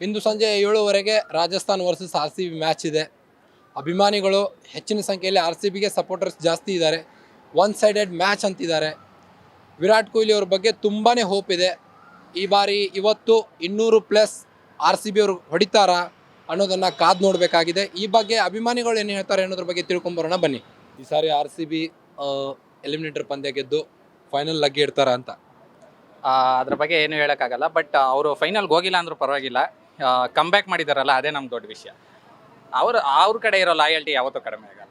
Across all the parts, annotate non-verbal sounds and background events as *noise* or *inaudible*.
ಇಂದು ಸಂಜೆ ಏಳುವರೆಗೆ Rajasthan versus R C B match ಇದೆ. ಅಭಿಮಾನಿಗಳು ಹೆಚ್ಚಿನ ಸಂಖ್ಯೆಯಲ್ಲಿ ಆರ್ ಸಿ ಬಿಗೆ ಸಪೋರ್ಟರ್ಸ್ ಜಾಸ್ತಿ ಇದ್ದಾರೆ. ಒನ್ ಸೈಡೆಡ್ ಮ್ಯಾಚ್ ಅಂತಿದ್ದಾರೆ. ವಿರಾಟ್ ಕೊಹ್ಲಿ ಅವ್ರ ಬಗ್ಗೆ ತುಂಬಾ ಹೋಪ್ ಇದೆ. ಈ ಬಾರಿ ಇವತ್ತು ಇನ್ನೂರು ಪ್ಲಸ್ ಆರ್ ಸಿ ಬಿ ಅವರು ಹೊಡಿತಾರಾ ಅನ್ನೋದನ್ನು ಕಾದು ನೋಡಬೇಕಾಗಿದೆ. ಈ ಬಗ್ಗೆ ಅಭಿಮಾನಿಗಳು ಏನು ಹೇಳ್ತಾರೆ ಅನ್ನೋದ್ರ ಬಗ್ಗೆ ತಿಳ್ಕೊಂಬರೋಣ ಬನ್ನಿ. ಈ ಸಾರಿ ಆರ್ ಸಿ ಬಿ ಎಲಿಮಿನೇಟರ್ ಪಂದ್ಯ ಗೆದ್ದು ಫೈನಲ್ ಲಗ್ಗೆ ಇಡ್ತಾರ ಅಂತ ಅದ್ರ ಬಗ್ಗೆ ಏನು ಹೇಳೋಕ್ಕಾಗಲ್ಲ. ಬಟ್ ಅವರು ಫೈನಲ್ಗೆ ಹೋಗಿಲ್ಲ ಅಂದರೂ ಪರವಾಗಿಲ್ಲ. ಕಮ್ ಬ್ಯಾಕ್ ಮಾಡಿದಾರಲ್ಲ ಅದೇ ನಮ್ಮ ದೊಡ್ಡ ವಿಷಯ. ಅವ್ರ ಅವ್ರ ಕಡೆ ಇರೋ ಲಾಯಲ್ಟಿ ಯಾವತ್ತೂ ಕಡಿಮೆ ಆಗಲ್ಲ.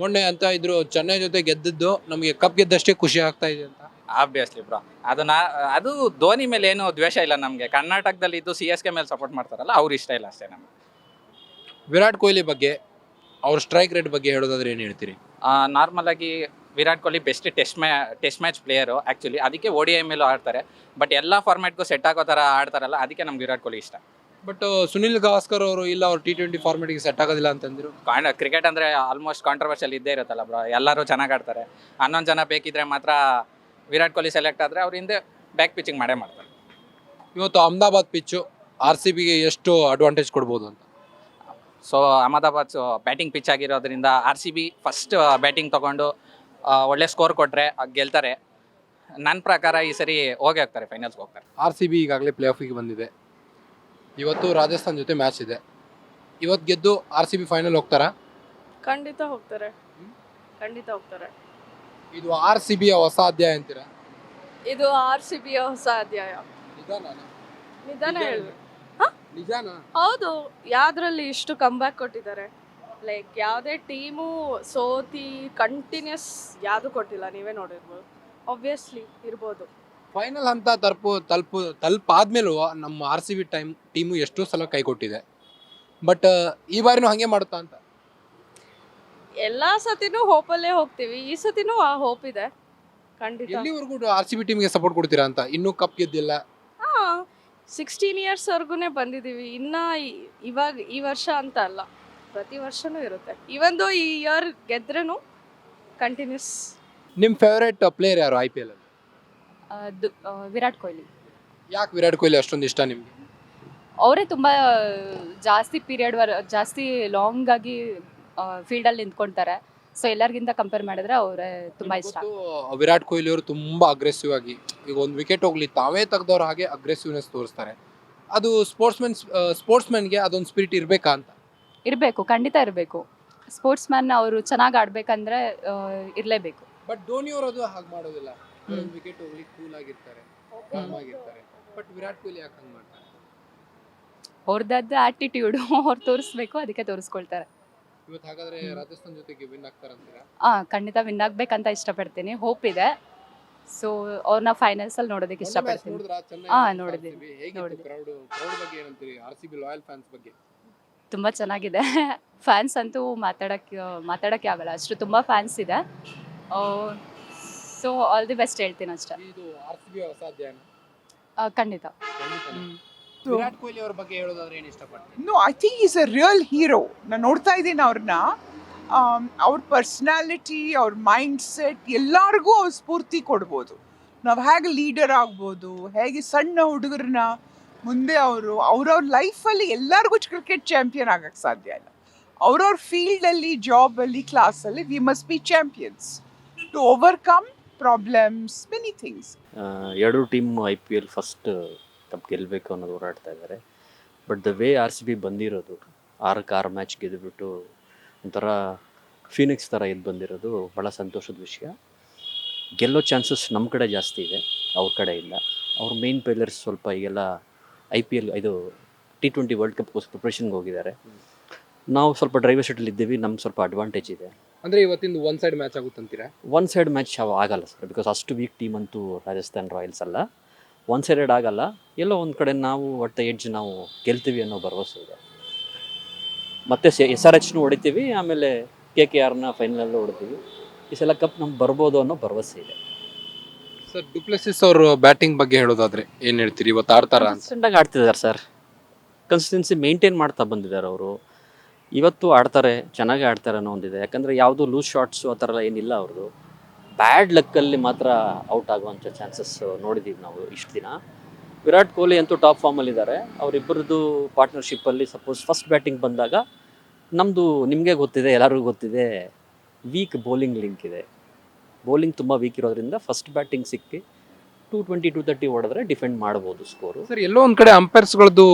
ಮೊನ್ನೆ ಅಂತ ಇದ್ರು ಚೆನ್ನೈ ಜೊತೆ ಗೆದ್ದಿದ್ದು ನಮಗೆ ಕಪ್ ಗೆದ್ದಷ್ಟೇ ಖುಷಿ ಆಗ್ತಾ ಇದೆ ಅಂತ. ಆಬ್ವಿಯಸ್ಲಿ ಬ್ರೋ ಅದನ್ನ ಅದು ಧೋನಿ ಮೇಲೆ ಏನು ದ್ವೇಷ ಇಲ್ಲ ನಮಗೆ. ಕರ್ನಾಟಕದಲ್ಲಿ ಇದ್ದು ಸಿ ಎಸ್ ಕೆ ಮೇಲೆ ಸಪೋರ್ಟ್ ಮಾಡ್ತಾರಲ್ಲ ಅವ್ರು ಇಷ್ಟ ಇಲ್ಲ ಅಷ್ಟೇ ನಮಗೆ. ವಿರಾಟ್ ಕೊಹ್ಲಿ ಬಗ್ಗೆ ಅವ್ರ ಸ್ಟ್ರೈಕ್ ರೇಟ್ ಬಗ್ಗೆ ಹೇಳೋದಾದ್ರೆ ಏನು ಹೇಳ್ತೀರಿ? ನಾರ್ಮಲ್ ಆಗಿ ವಿರಾಟ್ ಕೊಹ್ಲಿ ಬೆಸ್ಟ್ ಟೆಸ್ಟ್ ಮ್ಯಾ ಟೆಸ್ಟ್ ಮ್ಯಾಚ್ ಪ್ಲೇಯರು ಆ್ಯಕ್ಚುಲಿ ಅದಕ್ಕೆ ಓ ಡಿ ಐ ಮೇಲೂ ಆಡ್ತಾರೆ. ಬಟ್ ಎಲ್ಲ ಫಾರ್ಮ್ಯಾಟ್ಗೂ ಸೆಟ್ ಆಗೋ ಥರ ಆಡ್ತಾರಲ್ಲ ಅದಕ್ಕೆ ನಮ್ಗೆ ವಿರಾಟ್ ಕೊಹ್ಲಿ ಇಷ್ಟ. ಬಟ್ ಸುನಿಲ್ ಗವಾಸ್ಕರ್ ಅವರು ಇಲ್ಲ ಅವ್ರು ಟಿ ಟ್ವೆಂಟಿ ಫಾರ್ಮೆಟ್ಗೆ ಸೆಟ್ ಆಗೋದಿಲ್ಲ ಅಂತಂದ್ರು. ಕಾಂಡ ಕ್ರಿಕೆಟ್ ಅಂದರೆ ಆಲ್ಮೋಸ್ಟ್ ಕಾಂಟ್ರವರ್ಷಿಯಲ್ ಇದ್ದೇ ಇರುತ್ತಲ್ಲ ಬ್ರೋ ಎಲ್ಲರೂ ಚೆನ್ನಾಗಿ ಆಡ್ತಾರೆ. ಹನ್ನೊಂದು ಜನ ಬೇಕಿದ್ರೆ ಮಾತ್ರ ವಿರಾಟ್ ಕೊಹ್ಲಿ ಸೆಲೆಕ್ಟ್ ಆದರೆ ಅವ್ರ ಹಿಂದೆ ಬ್ಯಾಕ್ ಪಿಚಿಂಗ್ ಮಾಡೇ ಮಾಡ್ತಾರೆ. ಇವತ್ತು ಅಹಮದಾಬಾದ್ ಪಿಚ್ಚು ಆರ್ ಸಿ ಬಿಗೆ ಎಷ್ಟು ಅಡ್ವಾಂಟೇಜ್ ಕೊಡ್ಬೋದು ಅಂತ? ಸೊ ಅಹಮದಾಬಾದ್ ಬ್ಯಾಟಿಂಗ್ ಪಿಚ್ ಆಗಿರೋದ್ರಿಂದ R C B first batting ತೊಗೊಂಡು ಒಳ್ಳೆ ಸ್ಕೋರ್ ಕೊಟ್ಟರೆ ಗೆಲ್ತಾರೆ. ನನ್ನ ಪ್ರಕಾರ ಈ ಸರಿ ಹೋಗಿ ಹೋಗ್ತಾರೆ ಫೈನಲ್ಸ್ಗೆ ಹೋಗ್ತಾರೆ. ಆರ್ ಸಿ ಬಿ ಈಗಾಗಲೇ ಪ್ಲೇ ಆಫಿಗೆ ಬಂದಿದೆ. ಇವತ್ತು ರಾಜಸ್ಥಾನ್ ಜೊತೆ ಮ್ಯಾಚ್ ಇದೆ. ಇವತ್ತು ಗೆದ್ದು ಆರ್ ಸಿ ಬಿ ಫೈನಲ್ ಹೋಗ್ತಾರಾ? ಖಂಡಿತ ಹೋಗ್ತಾರೆ. ಖಂಡಿತ ಹೋಗ್ತಾರೆ. ಇದು ಆರ್ ಸಿ ಬಿಯ ಹೊಸ ಅಧ್ಯಾಯ ಅಂತೀರಾ? ಇದು ಆರ್ ಸಿ ಬಿಯ ಹೊಸ ಅಧ್ಯಾಯ. ನಿಧಾನ ಹೇಳು. ನಿಜಾನಾ? ಹೌದು. ಯಾವ್ದ್ರಲ್ಲಿ ಇಷ್ಟು ಕಂಬ್ಯಾಕ್ ಕೊಟ್ಟಿದ್ದಾರೆ? ಲೈಕ್ ಯಾವುದೇ ಟೀಮು ಸೋತಿ ಕಂಟಿನ್ಯೂಸ್ ಯಾವುದು ಕೊಟ್ಟಿಲ್ಲ ನೀವೇ ನೋಡಿರ್ಬೋದು. ಆಬ್ವಿಯಸ್ಲಿ ಇರ್ಬೋದು. ಫೈನಲ್ ಹಂತ ತಲುಪು ತಲುಪು ತಲುಪಾದ್ಮೇಲೂ ನಮ್ಮ R C B time team ಎಷ್ಟೋ ಸಲ ಕೈ ಕೊಟ್ಟಿದೆ. ಬಟ್ ಈ ಬಾರಿನೂ ಹಂಗೆ ಮಾಡುತ್ತಾ ಅಂತ? ಎಲ್ಲ ಸತಿನೂ ಹೋಪಲ್ಲೇ ಹೋಗ್ತೀವಿ. ಈ ಸತಿನೂ ಆ ಹೋಪ್ ಇದೆ. ಖಂಡಿತ. ಎಲ್ಲಿವರೆಗೂ ಆರ್ ಸಿ ಬಿ ಟೀಮ್ಗೆ ಸಪೋರ್ಟ್ ಕೊಡ್ತೀರಾ ಅಂತ? ಇನ್ನೂ ಕಪ್ ಗೆದ್ದಿಲ್ಲ. ಹಾ ಸಿಕ್ಸ್ಟೀನ್ ಇಯರ್ಸ್ವರೆಗೂ ಬಂದಿದ್ದೀವಿ ಇನ್ನ ಈ- ಇವಾಗ ಈ ವರ್ಷ ಅಂತ ಅಲ್ಲ. ಪ್ರತಿ ವರ್ಷನೂ ಇರುತ್ತೆ. ಇವಂದು ಈ ಇಯರ್ ಗೆದ್ರೂ ಕಂಟಿನ್ಯೂಸ್ ನಿಮ್ಮ ಫೇವ್ರೇಟ್ ಪ್ಲೇಯರ್ ಯಾರು ಐ ಪಿ ಎಲ್ ಅಲ್ಲಿ? ಆ, ವಿರಾಟ್ ಕೊಹ್ಲಿ. ಯಾಕೆ ವಿರಾಟ್ ಕೊಹ್ಲಿ ಅಷ್ಟೊಂದು ಇಷ್ಟ ನಿಮ್ಗೆ? ಅವರೇ ತುಂಬ ಜಾಸ್ತಿ ಪೀರಿಯಡ್ ವರ್ ಜಾಸ್ತಿ ಲಾಂಗ್ ಆಗಿ ಫೀಲ್ಡ್ ಅಲ್ಲಿ ನಿಂತ್ಕೊಂತಾರೆ. ಸೊ ಎಲ್ಲರಿಗಿಂತ ಕಂಪೇರ್ ಮಾಡಿದ್ರೆ ಅವರೇ ತುಂಬ ಇಷ್ಟ. ವಿರಾಟ್ ಕೊಹ್ಲಿ ಅವರು ತುಂಬಾ ಅಗ್ರೆಸಿವ್ ಆಗಿ ಈಗ ಒಂದು ವಿಕೆಟ್ ಹೋಗ್ಲಿ ತಾವೇ ತೆಗ್ದವ್ರ ಹಾಗೆ ಅಗ್ರೆಸಿವ್ನೆಸ್ ತೋರಿಸ್ತಾರೆ. ಅದು ಸ್ಪೋರ್ಟ್ಸ್ಮನ್ ಸ್ಪೋರ್ಟ್ಸ್ಮನ್ಗೆ ಅದೊಂದು ಸ್ಪಿರಿಟ್ ಇರಬೇಕಾ ಅಂತ? ಇರಬೇಕು ಖಂಡಿತ ಇರಬೇಕು. ಸ್ಪೋರ್ಟ್ಸ್ ಮ್ಯಾನ್ ಅವರು ಚೆನ್ನಾಗಿ ಆಡಬೇಕಂದ್ರೆ ಇರಲೇಬೇಕು. ಬಟ್ ಧೋನಿ ಅವರು ಅದು ಹಾಗೆ ಮಾಡೋದಿಲ್ಲ. ವಿಕೆಟ್ ಹೋಗ್ಲಿ ಕೂಲ್ ಆಗಿರ್ತಾರೆ calm ಆಗಿರ್ತಾರೆ. ಬಟ್ ವಿರಾಟ್ ಕೊಹ್ಲಿ ಯಾಕೆ ಹಂಗೆ ಮಾಡ್ತಾರೆ? ಅವ್ರದ್ದು ಆಟಿಟ್ಯೂಡ್ *laughs* ಅವ್ರು ತೋರಿಸ್ಬೇಕು ಅದಕ್ಕೆ ತೋರಿಸ್ಕೊಳ್ತಾರೆ. ಇವತ್ತು ಹಾಗಾದ್ರೆ ರಾಜಸ್ಥಾನ್ ಜೊತೆಗೆ ವಿನ್ ಆಗ್ತಾರಂತೀರಾ ಆ ಖಂಡಿತ ವಿನ್ ಆಗ್ಬೇಕಂತ ಇಷ್ಟಪಡ್ತೀನಿ. ಹೋಪ್ ಇದೆ. ಸೊ ಅವ್ರನ್ನ ಫೈನಲ್ಸಲ್ಲಿ ನೋಡೋದಕ್ಕೆ ಇಷ್ಟಪಡ್ತೀನಿ. ಆ ನೋಡಿದ್ದೀನಿ. ಹೇಗಿತ್ತು ನೋಡಿದ್ದೀನಿ. ಕ್ರೌಡ್ ಕ್ರೌಡ್ ಬಗ್ಗೆ ಏನಂತೀರಿ? R C B loyal fans ಬಗ್ಗೆ? ತುಂಬ ಚೆನ್ನಾಗಿದೆ. *laughs* ಫ್ಯಾನ್ಸ್ ಅಂತೂ ಮಾತಾಡಕ್ಕೆ ಮಾತಾಡಕ್ಕೆ ಆಗಲ್ಲ. ಅಷ್ಟು ತುಂಬ ಫ್ಯಾನ್ಸ್ ಇದೆ. ಸೊ ಆಲ್ ದಿ ಬೆಸ್ಟ್ ಹೇಳ್ತೀನಿ ಅಷ್ಟೇ. ಇದು ಆರ್ ಸಿ ಬಿ ಹೊಸ ಅಧ್ಯಾಯನ ಆ, ಖಂಡಿತ. ವಿರಾಟ್ ಕೊಹ್ಲಿ ಅವ್ರ ಬಗ್ಗೆ ಹೇಳೋದಾದ್ರೆ ಏನು ಇಷ್ಟಪಡ್ತೀನಿ no I think is a real hero ನಾನು ನೋಡ್ತಾ ಇದ್ದೀನಿ ಅವ್ರನ್ನ ಅವ್ರ ಪರ್ಸ್ನಾಲಿಟಿ ಅವ್ರ ಮೈಂಡ್ ಸೆಟ್ ಎಲ್ಲರಿಗೂ ಅವ್ರು ಸ್ಫೂರ್ತಿ ಕೊಡ್ಬೋದು. ನಾವು ಹೇಗೆ ಲೀಡರ್ ಆಗ್ಬೋದು ಹೇಗೆ ಸಣ್ಣ ಹುಡುಗರನ್ನ ಮುಂದೆ ಅವರು ಅವ್ರವ್ರ ಲೈಫಲ್ಲಿ ಎಲ್ಲರಿಗೂ ಕ್ರಿಕೆಟ್ ಚಾಂಪಿಯನ್ ಆಗಕ್ಕೆ ಸಾಧ್ಯ ಇಲ್ಲ. ಅವ್ರವ್ರ ಫೀಲ್ಡಲ್ಲಿ ಜಾಬಲ್ಲಿ ಕ್ಲಾಸಲ್ಲಿ we must be champions to overcome problems many things ಎರಡು team I P L first cup ಗೆಲ್ಲಬೇಕು ಅನ್ನೋದು ಹೋರಾಡ್ತಾ ಇದ್ದಾರೆ but the way R C B ಬಂದಿರೋದು ಆರಕ್ಕೆ ಆರು ಮ್ಯಾಚ್ ಗೆದ್ದುಬಿಟ್ಟು ಒಂಥರ ಫೀನಿಕ್ಸ್ ಥರ ಇದು ಬಂದಿರೋದು ಭಾಳ ಸಂತೋಷದ ವಿಷಯ. ಗೆಲ್ಲೋ ಚಾನ್ಸಸ್ ನಮ್ಮ ಕಡೆ ಜಾಸ್ತಿ ಇದೆ ಅವ್ರ ಕಡೆ ಇಲ್ಲ. ಅವ್ರ ಮೇನ್ ಪ್ಲೇಯರ್ಸ್ ಸ್ವಲ್ಪ ಈಗೆಲ್ಲ ಐ ಪಿ ಎಲ್ ಇದು ಟಿ ಟ್ವೆಂಟಿ ವರ್ಲ್ಡ್ ಕಪ್ಗೋಸ್ಕರ ಪ್ರಿಪ್ರೇಷನ್ಗೆ ಹೋಗಿದ್ದಾರೆ. ನಾವು ಸ್ವಲ್ಪ ಡ್ರೈವರ್ ಸೀಟಲ್ಲಿ ಇದ್ದೀವಿ ನಮ್ಗೆ ಸ್ವಲ್ಪ ಅಡ್ವಾಂಟೇಜ್ ಇದೆ. ಅಂದ್ರೆ ಇವತ್ತಿಂದು ಒನ್ ಸೈಡ್ ಮ್ಯಾಚ್ ಆಗುತ್ತೆ ಅಂತೀರಾ? ಒನ್ ಸೈಡ್ ಮ್ಯಾಚ್ ಆಗಲ್ಲ ಸರ್ ಬಿಕಾಸ್ ಅಷ್ಟು ವೀಕ್ ಟೀಮ್ ಅಂತೂ ರಾಜಸ್ಥಾನ್ ರಾಯಲ್ಸ್ ಅಲ್ಲ. ಒನ್ ಸೈಡೆಡ್ ಆಗಲ್ಲ. ಎಲ್ಲೋ ಒಂದು ಕಡೆ ನಾವು ಒಟ್ಟ ಎಡ್ಜ್ ನಾವು ಗೆಲ್ತೀವಿ ಅನ್ನೋ ಭರವಸೆ ಇದೆ. ಮತ್ತೆ ಎಸ್ ಆರ್ ಎಚ್ನು ಹೊಡಿತೀವಿ ಆಮೇಲೆ ಕೆ ಕೆ ಆರ್ನ ಫೈನಲಲ್ಲೂ ಹೊಡಿತೀವಿ. ಈ ಸಲ ಕಪ್ ನಮ್ಗೆ ಬರ್ಬೋದು ಅನ್ನೋ ಭರವಸೆ ಇದೆ. ಸರ್ ಡುಪ್ಲೆಸಿಸ್ ಅವರು ಬ್ಯಾಟಿಂಗ್ ಬಗ್ಗೆ ಹೇಳೋದಾದ್ರೆ ಏನು ಹೇಳ್ತೀರಿ? ಇವತ್ತು ಆಡ್ತಾರೆ ಆಗಿ ಆಡ್ತಿದ್ದಾರೆ ಸರ್ ಕನ್ಸಿಸ್ಟೆನ್ಸಿ ಮೇಂಟೈನ್ ಮಾಡ್ತಾ ಬಂದಿದ್ದಾರೆ ಅವರು. ಇವತ್ತು ಆಡ್ತಾರೆ, ಚೆನ್ನಾಗಿ ಆಡ್ತಾರೆ ಅನ್ನೋ ಒಂದಿದೆ. ಯಾಕಂದರೆ ಯಾವುದು ಲೂಸ್ ಶಾಟ್ಸು ಆ ಥರ ಎಲ್ಲ ಏನಿಲ್ಲ ಅವ್ರದ್ದು. ಬ್ಯಾಡ್ ಲಕ್ಕಲ್ಲಿ ಮಾತ್ರ ಔಟ್ ಆಗುವಂಥ ಚಾನ್ಸಸ್ ನೋಡಿದ್ದೀವಿ ನಾವು ಇಷ್ಟು ದಿನ. ವಿರಾಟ್ ಕೊಹ್ಲಿ ಅಂತೂ ಟಾಪ್ ಫಾರ್ಮಲ್ಲಿದ್ದಾರೆ ಅವರಿಬ್ಬರದ್ದು ಪಾರ್ಟ್ನರ್ಶಿಪ್ಪಲ್ಲಿ ಸಪೋಸ್ ಫಸ್ಟ್ ಬ್ಯಾಟಿಂಗ್ ಬಂದಾಗ ನಮ್ಮದು ನಿಮಗೆ ಗೊತ್ತಿದೆ, ಎಲ್ಲರಿಗೂ ಗೊತ್ತಿದೆ ವೀಕ್ ಬೌಲಿಂಗ್ ಲಿಂಕ್ ಇದೆ. ಬೌಲಿಂಗ್ ತುಂಬ ವೀಕ್ ಇರೋದ್ರಿಂದ ಫಸ್ಟ್ ಬ್ಯಾಟಿಂಗ್ ಸಿಕ್ಕಿ ಟೂ ಟ್ವೆಂಟಿ ಟೂ ತರ್ಟಿ ಹೊಡೆದ್ರೆ ಡಿಫೆಂಡ್ ಮಾಡ್ಬೋದು ಸ್ಕೋರ್ ಸರ್ ಎಲ್ಲೋ ಒಂದ್ ಕಡೆ ಅಂಪೈರ್ಸ್ಗಳದ್ದು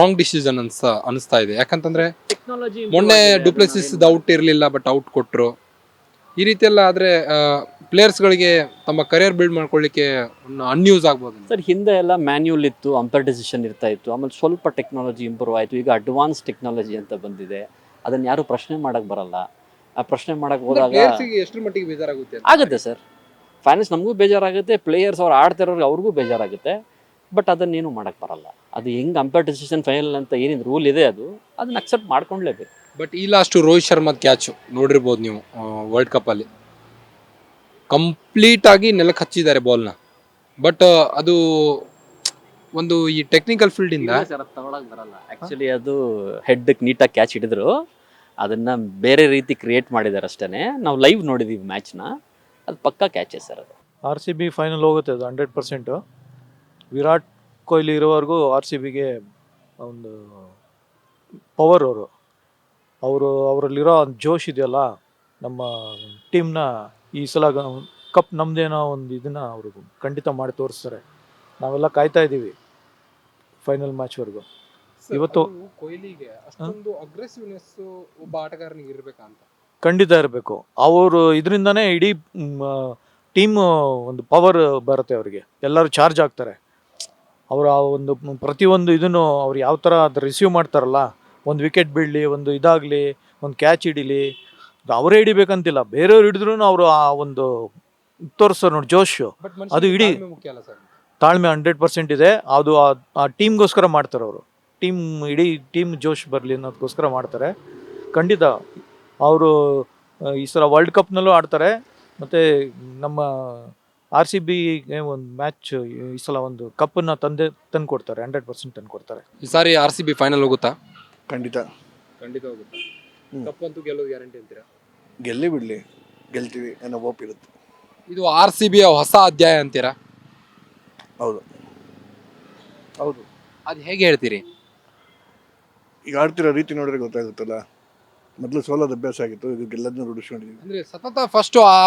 ರಾಂಗ್ ಡಿಸಿಷನ್ ಅನ್ಸ ಅನಿಸ್ತಾ ಇದೆ. ಯಾಕಂತಂದ್ರೆ ಟೆಕ್ನಾಲಜಿ ಮೊನ್ನೆ ಡುಪ್ಲೆಸಿಸ್ ಔಟ್ ಇರಲಿಲ್ಲ ಬಟ್ ಔಟ್ ಕೊಟ್ಟರು ಈ ರೀತಿ ಎಲ್ಲ ಪ್ಲೇಯರ್ಸ್ ಗಳಿಗೆ ತಮ್ಮ ಕರಿಯರ್ ಬಿಲ್ಡ್ ಮಾಡ್ಕೊಳ್ಳಿಕ್ಕೆ ಅನ್ಯೂಸ್ ಆಗ್ಬೋದು ಸರ್ ಹಿಂದೆ ಎಲ್ಲ ಮ್ಯಾನ್ಯೂಲ್ ಇತ್ತು ಅಂಪೈರ್ ಡಿಸಿಷನ್ ಇರ್ತಾ ಇತ್ತು. ಆಮೇಲೆ ಸ್ವಲ್ಪ ಟೆಕ್ನಾಲಜಿ ಇಂಪ್ರೂವ್ ಆಯಿತು. ಈಗ ಅಡ್ವಾನ್ಸ್ ಟೆಕ್ನಾಲಜಿ ಅಂತ ಬಂದಿದೆ. ಅದನ್ನ ಯಾರು ಪ್ರಶ್ನೆ ಮಾಡಕ್ ಬರಲ್ಲ. ಆ ಪ್ರಶ್ನೆ ಮಾಡಕ್ ಹೋದಾಗ ಎಷ್ಟು ಎಷ್ಟರ ಮಟ್ಟಿಗೆ ಬೇಜಾರಾಗುತ್ತೆ ಆಗುತ್ತೆ ಸರ್ ಫ್ಯಾನ್ಸ್ ನಮಗೂ ಬೇಜಾರಾಗುತ್ತೆ ಪ್ಲೇಯರ್ಸ್ ಅವ್ರು ಆಡ್ತಿರೋರಿಗೆ ಅವ್ರಿಗೂ ಬೇಜಾರಾಗುತ್ತೆ. ಬಟ್ ಅದನ್ನೇನು ಮಾಡೋಕ್ಕೆ ಬರಲ್ಲ. ಅದು ಹೆಂಗೆ ಅಂಪೇರ್ ಡಿಸಿಷನ್ ಫೈನಲ್ ಅಂತ ಏನಿದೆ ರೂಲ್ ಇದೆ ಅದು ಅದನ್ನ ಅಕ್ಸೆಪ್ಟ್ ಮಾಡ್ಕೊಂಡ್ಲೇಬೇಕು. ಬಟ್ ಈ ಲಾಸ್ಟು ರೋಹಿತ್ ಶರ್ಮಾ ಕ್ಯಾಚು ನೋಡಿರ್ಬೋದು ನೀವು ವರ್ಲ್ಡ್ ಕಪ್ಪಲ್ಲಿ ಕಂಪ್ಲೀಟ್ ಆಗಿ ನೆಲಕ್ಕೆ ಹಚ್ಚಿದ್ದಾರೆ ಬಾಲ್ನ ಬಟ್ ಅದು ಒಂದು ಈ ಟೆಕ್ನಿಕಲ್ ಫೀಲ್ಡಿಂದ ತಗೊಳಕ್ ಬರಲ್ಲ. ಆ್ಯಕ್ಚುಲಿ ಅದು ಹೆಡ್ಗೆ ನೀಟಾಗಿ ಕ್ಯಾಚ್ ಹಿಡಿದ್ರು. ಅದನ್ನ ಬೇರೆ ರೀತಿ ಕ್ರಿಯೇಟ್ ಮಾಡಿದ್ದಾರೆ ಅಷ್ಟೇ ನಾವು ಲೈವ್ ನೋಡಿದ್ದೀವಿ ಮ್ಯಾಚ್ನ ಅದು ಪಕ್ಕಾ ಕ್ಯಾಚೆ ಸರ್ ಅದು. ಆರ್ ಸಿ ಬಿ ಫೈನಲ್ ಹೋಗುತ್ತೆ ಅದು ಹಂಡ್ರೆಡ್ ಪರ್ಸೆಂಟು ವಿರಾಟ್ ಕೊಹ್ಲಿ ಇರೋವರೆಗೂ ಆರ್ ಸಿ ಬಿಗೆ ಒಂದು ಪವರ್ ಅವರು. ಅವರು ಅವರಲ್ಲಿರೋ ಒಂದು ಜೋಶ್ ಇದೆಯಲ್ಲ ನಮ್ಮ ಟೀಮ್ನ ಈ ಸಲ ಕಪ್ ನಮ್ಮದೇನೋ ಒಂದು ಇದನ್ನ ಅವರು ಖಂಡಿತ ಮಾಡಿ ತೋರಿಸ್ತಾರೆ. ನಾವೆಲ್ಲ ಕಾಯ್ತಾ ಇದ್ದೀವಿ ಫೈನಲ್ ಮ್ಯಾಚ್ವರೆಗೂ ಇವತ್ತು- ಕೊಹ್ಲಿಗೆ ಅಷ್ಟೊಂದು ಅಗ್ರೆಸಿವ್ನೆಸ್ ಒಬ್ಬ ಆಟಗಾರನಿಗೆ ಇರ್ಬೇಕಂತ. ಖಂಡಿತ ಇರಬೇಕು. ಅವರು ಇದರಿಂದನೇ ಇಡೀ ಟೀಮ್ ಒಂದು ಪವರ್ ಬರುತ್ತೆ ಅವರಿಗೆ. ಎಲ್ಲರೂ ಚಾರ್ಜ್ ಆಗ್ತಾರೆ. ಅವರು ಆ ಒಂದು ಪ್ರತಿಯೊಂದು ಇದನ್ನು ಅವ್ರು ಯಾವ ಥರ ಅದು ರಿಸೀವ್ ಮಾಡ್ತಾರಲ್ಲ ಒಂದು ವಿಕೆಟ್ ಬೀಳಲಿ ಒಂದು ಇದಾಗಲಿ ಒಂದು ಕ್ಯಾಚ್ ಹಿಡೀಲಿ ಅವರೇ ಹಿಡಿಬೇಕಂತಿಲ್ಲ. ಬೇರೆಯವ್ರು ಹಿಡಿದ್ರು ಅವರು ಆ ಒಂದು ತೋರಿಸ್ತಾರೆ ನೋಡಿ ಜೋಶು. ಅದು ಇಡೀ- ತಾಳ್ಮೆ ಹಂಡ್ರೆಡ್ ಪರ್ಸೆಂಟ್ ಇದೆ. ಅದು ಆ ಟೀಮ್ಗೋಸ್ಕರ ಮಾಡ್ತಾರೆ ಅವರು. ಟೀಮ್ ಇಡೀ ಟೀಮ್ ಜೋಶ್ ಬರಲಿ ಅನ್ನೋದಕ್ಕೋಸ್ಕರ ಮಾಡ್ತಾರೆ. ಖಂಡಿತ ಅವರು ಈ ಸಲ ವರ್ಲ್ಡ್ ಕಪ್ನಲ್ಲೂ ಆಡ್ತಾರೆ. ಮತ್ತು ನಮ್ಮ ಆರ್ ಸಿ ಬಿಗೆ ಒಂದು ಮ್ಯಾಚ್ ಈ ಸಲ ಒಂದು ಕಪ್ಪನ್ನು ತಂದೆ ತಂದು ಕೊಡ್ತಾರೆ ಹಂಡ್ರೆಡ್ ಪರ್ಸೆಂಟ್ ತಂದು ಕೊಡ್ತಾರೆ ಈ ಸಾರಿ ಆರ್ ಸಿ ಬಿ ಫೈನಲ್ ಹೋಗುತ್ತಾ? ಖಂಡಿತ. ಖಂಡಿತ ಹೋಗುತ್ತೆ? ಕಪ್ ಅಂತೂ ಗೆಲ್ಲೋದು ಗ್ಯಾರಂಟಿ ಅಂತೀರಾ? ಗೆಲ್ಲಿ ಬಿಡಲಿ. ಗೆಲ್ತೀವಿ ಅನ್ನೋ ಹೋಪ್ ಇರುತ್ತೆ. ಇದು ಆರ್ ಸಿ ಬಿಯ ಹೊಸ ಅಧ್ಯಾಯ ಅಂತೀರಾ? ಹೌದು. ಹೌದು. ಅದು ಹೇಗೆ ಹೇಳ್ತೀರಿ? ಈಗ ಆಡ್ತಿರೋ ರೀತಿ ನೋಡಿದ್ರೆ ಗೊತ್ತಾಗುತ್ತಲ್ಲ? ಮೊದಲು ಸೋಲೋದು ಅಭ್ಯಾಸ ಆಗಿತ್ತು ಇದು ಗೆಲ್ಲದನ್ನ ರೂಢಿಸ್ಕೊಂಡಿದ್ದೀವಿ ಅಂದ್ರೆ ಸತತ ಫಸ್ಟ್ ಆ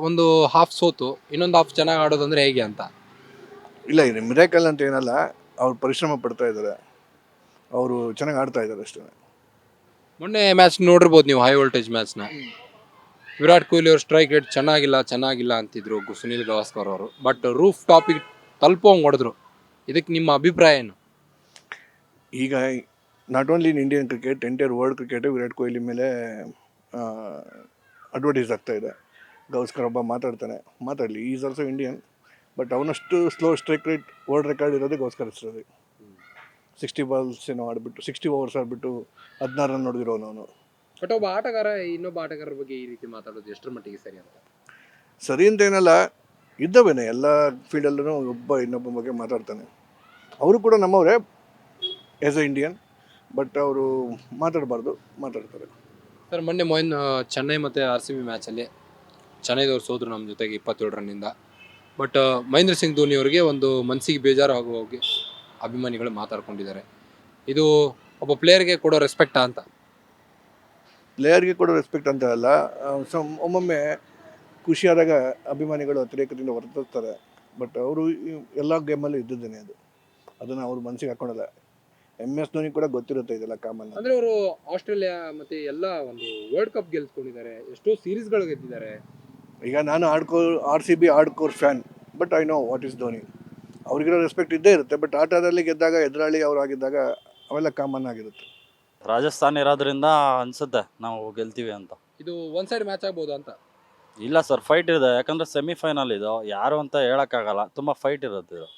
ಒಂದು ಹಾಫ್ ಸೋತು ಇನ್ನೊಂದು ಹಾಫ್ ಚೆನ್ನಾಗಿ ಆಡೋದಂದ್ರೆ ಹೇಗೆ ಅಂತ? ಇಲ್ಲ ಇದು ಮಿರಾಕಲ್ ಅಂತ ಏನಲ್ಲ ಅವ್ರು ಪರಿಶ್ರಮ ಪಡ್ತಾ ಇದ್ದಾರೆ. ಅವರು ಚೆನ್ನಾಗಿ ಆಡ್ತಾ ಇದ್ದಾರೆ ಅಷ್ಟೇ. ಮೊನ್ನೆ ಮ್ಯಾಚ್ ನೋಡಿರ್ಬೋದು ನೀವು ಹೈ ವೋಲ್ಟೇಜ್ ಮ್ಯಾಚ್ನ ವಿರಾಟ್ ಕೊಹ್ಲಿ ಅವ್ರ ಸ್ಟ್ರೈಕ್ ರೇಟ್ ಚೆನ್ನಾಗಿಲ್ಲ ಚೆನ್ನಾಗಿಲ್ಲ ಅಂತಿದ್ರು ಗು- ಸುನಿಲ್ ಗವಾಸ್ಕರ್ ಅವರು. ಬಟ್ ರೂಫ್ ಟಾಪಿಗೆ ತಲುಪೋಂಗ್ ಹೊಡೆದ್ರು. ಇದಕ್ಕೆ ನಿಮ್ಮ ಅಭಿಪ್ರಾಯ ಏನು? ಈಗ not only in Indian cricket entire world cricket Virat Kohli ಮೇಲೆ ಅಡ್ವರ್ಟೈಸ್ ಆಗ್ತಾ ಇದೆ. ಗೌಸ್ಕರ್ ಒಬ್ಬ ಮಾತಾಡ್ತಾನೆ. ಮಾತಾಡಲಿ is also Indian but ಅವನಷ್ಟು slow strike rate world record ಇರೋದೇ ಗೌಸ್ಕರ್ ಹೆಸರಲ್ಲಿ ಸಿಕ್ಸ್ಟಿ ಬಾಲ್ಸ್ ಏನೋ ಆಡ್ಬಿಟ್ಟು ಸಿಕ್ಸ್ಟಿ ಓವರ್ಸ್ ಆಡಿಬಿಟ್ಟು ಹದಿನಾರು ರನ್ ನೋಡಿದಿರೋನು ಅವನು. ಬಟ್ ಒಬ್ಬ ಆಟಗಾರ ಇನ್ನೊಬ್ಬ ಆಟಗಾರರ ಬಗ್ಗೆ ಈ ರೀತಿ ಮಾತಾಡೋದು ಎಷ್ಟರ ಮಟ್ಟಿಗೆ ಸರಿ ಅಂತ? ಸರಿ ಅಂತ ಏನಲ್ಲ ಇದ್ದವೇನೆ ಎಲ್ಲ ಫೀಲ್ಡಲ್ಲೂ ಒಬ್ಬ ಇನ್ನೊಬ್ಬ ಬಗ್ಗೆ ಮಾತಾಡ್ತಾನೆ. ಅವರು ಕೂಡ ನಮ್ಮವರೇ ಆ್ಯಸ್ ಎ ಇಂಡಿಯನ್ ಬಟ್ ಅವರು ಮಾತಾಡಬಾರ್ದು ಮಾತಾಡ್ತಾರೆ. ಸರ್ ಮೊನ್ನೆ ಮೊಯ್ನ್ ಚೆನ್ನೈ ಮತ್ತು ಆರ್ ಸಿ ಬಿ ಮ್ಯಾಚಲ್ಲಿ ಚೆನ್ನೈದವ್ರು ಸೋದ್ರು ನಮ್ಮ ಜೊತೆಗೆ ಇಪ್ಪತ್ತೇಳು ರನ್ನಿಂದ ಬಟ್ ಮಹೇಂದ್ರ ಸಿಂಗ್ ಧೋನಿ ಅವರಿಗೆ ಒಂದು ಮನಸ್ಸಿಗೆ ಬೇಜಾರು ಆಗೋಗಿ ಹೋಗಿ ಅಭಿಮಾನಿಗಳು ಮಾತಾಡ್ಕೊಂಡಿದ್ದಾರೆ. ಇದು ಒಬ್ಬ ಪ್ಲೇಯರ್ಗೆ ಕೊಡೋ ರೆಸ್ಪೆಕ್ಟಾ ಅಂತ? ಪ್ಲೇಯರ್ಗೆ ಕೊಡೋ ರೆಸ್ಪೆಕ್ಟ್ ಅಂತ ಅಲ್ಲ ಸೊ ಒಮ್ಮೊಮ್ಮೆ ಖುಷಿಯಾದಾಗ ಅಭಿಮಾನಿಗಳು ಅತಿರೇಕದಿಂದ ವರ್ತಿಸ್ತಾರೆ ಬಟ್ ಅವರು ಎಲ್ಲ ಗೇಮಲ್ಲೂ ಇದ್ದಿದ್ದೇನೆ ಅದು. ಅದನ್ನು ಅವ್ರ ಮನಸ್ಸಿಗೆ ಹಾಕೊಳಲ್ಲ ಎಂ ಎಸ್ ಧೋನಿ ಕೂಡ ಗೊತ್ತಿರುತ್ತೆ ಇದೆಲ್ಲ ಕಾಮನ್ ಅಂದ್ರೆ ಅವರು ಆಸ್ಟ್ರೇಲಿಯಾ ಮತ್ತೆ ಎಲ್ಲ ಒಂದು ವರ್ಲ್ಡ್ ಕಪ್ ಗೆಲ್ಸ್ಕೊಂಡಿದ್ದಾರೆ. ಎಷ್ಟೋ ಸೀರೀಸ್ಗಳು ಗೆದ್ದಿದ್ದಾರೆ. ಈಗ ನಾನು hardcore R C B hardcore fan but I know what is Dhoni. ಅವ್ರಿಗಿರೋ respect ಇದ್ದೇ ಇರುತ್ತೆ ಬಟ್ ಆಟದಲ್ಲಿ ಗೆದ್ದಾಗ ಎದುರಾಳಿ ಅವ್ರು ಆಗಿದ್ದಾಗ ಅವೆಲ್ಲ ಕಾಮನ್ ಆಗಿರುತ್ತೆ. ರಾಜಸ್ಥಾನ್ ಇರೋದ್ರಿಂದ ಅನ್ಸುತ್ತೆ ನಾವು ಗೆಲ್ತೀವಿ ಅಂತ. ಇದು ಒನ್ ಸೈಡ್ ಮ್ಯಾಚ್ ಆಗ್ಬೋದು ಅಂತ? ಇಲ್ಲ ಸರ್ ಫೈಟ್ ಇದೆ. ಯಾಕಂದ್ರೆ ಸೆಮಿಫೈನಲ್ ಇದು. ಯಾರು ಅಂತ ಹೇಳಕ್ಕಾಗಲ್ಲ. ತುಂಬಾ ಫೈಟ್ ಇರುತ್ತೆ ಇದು.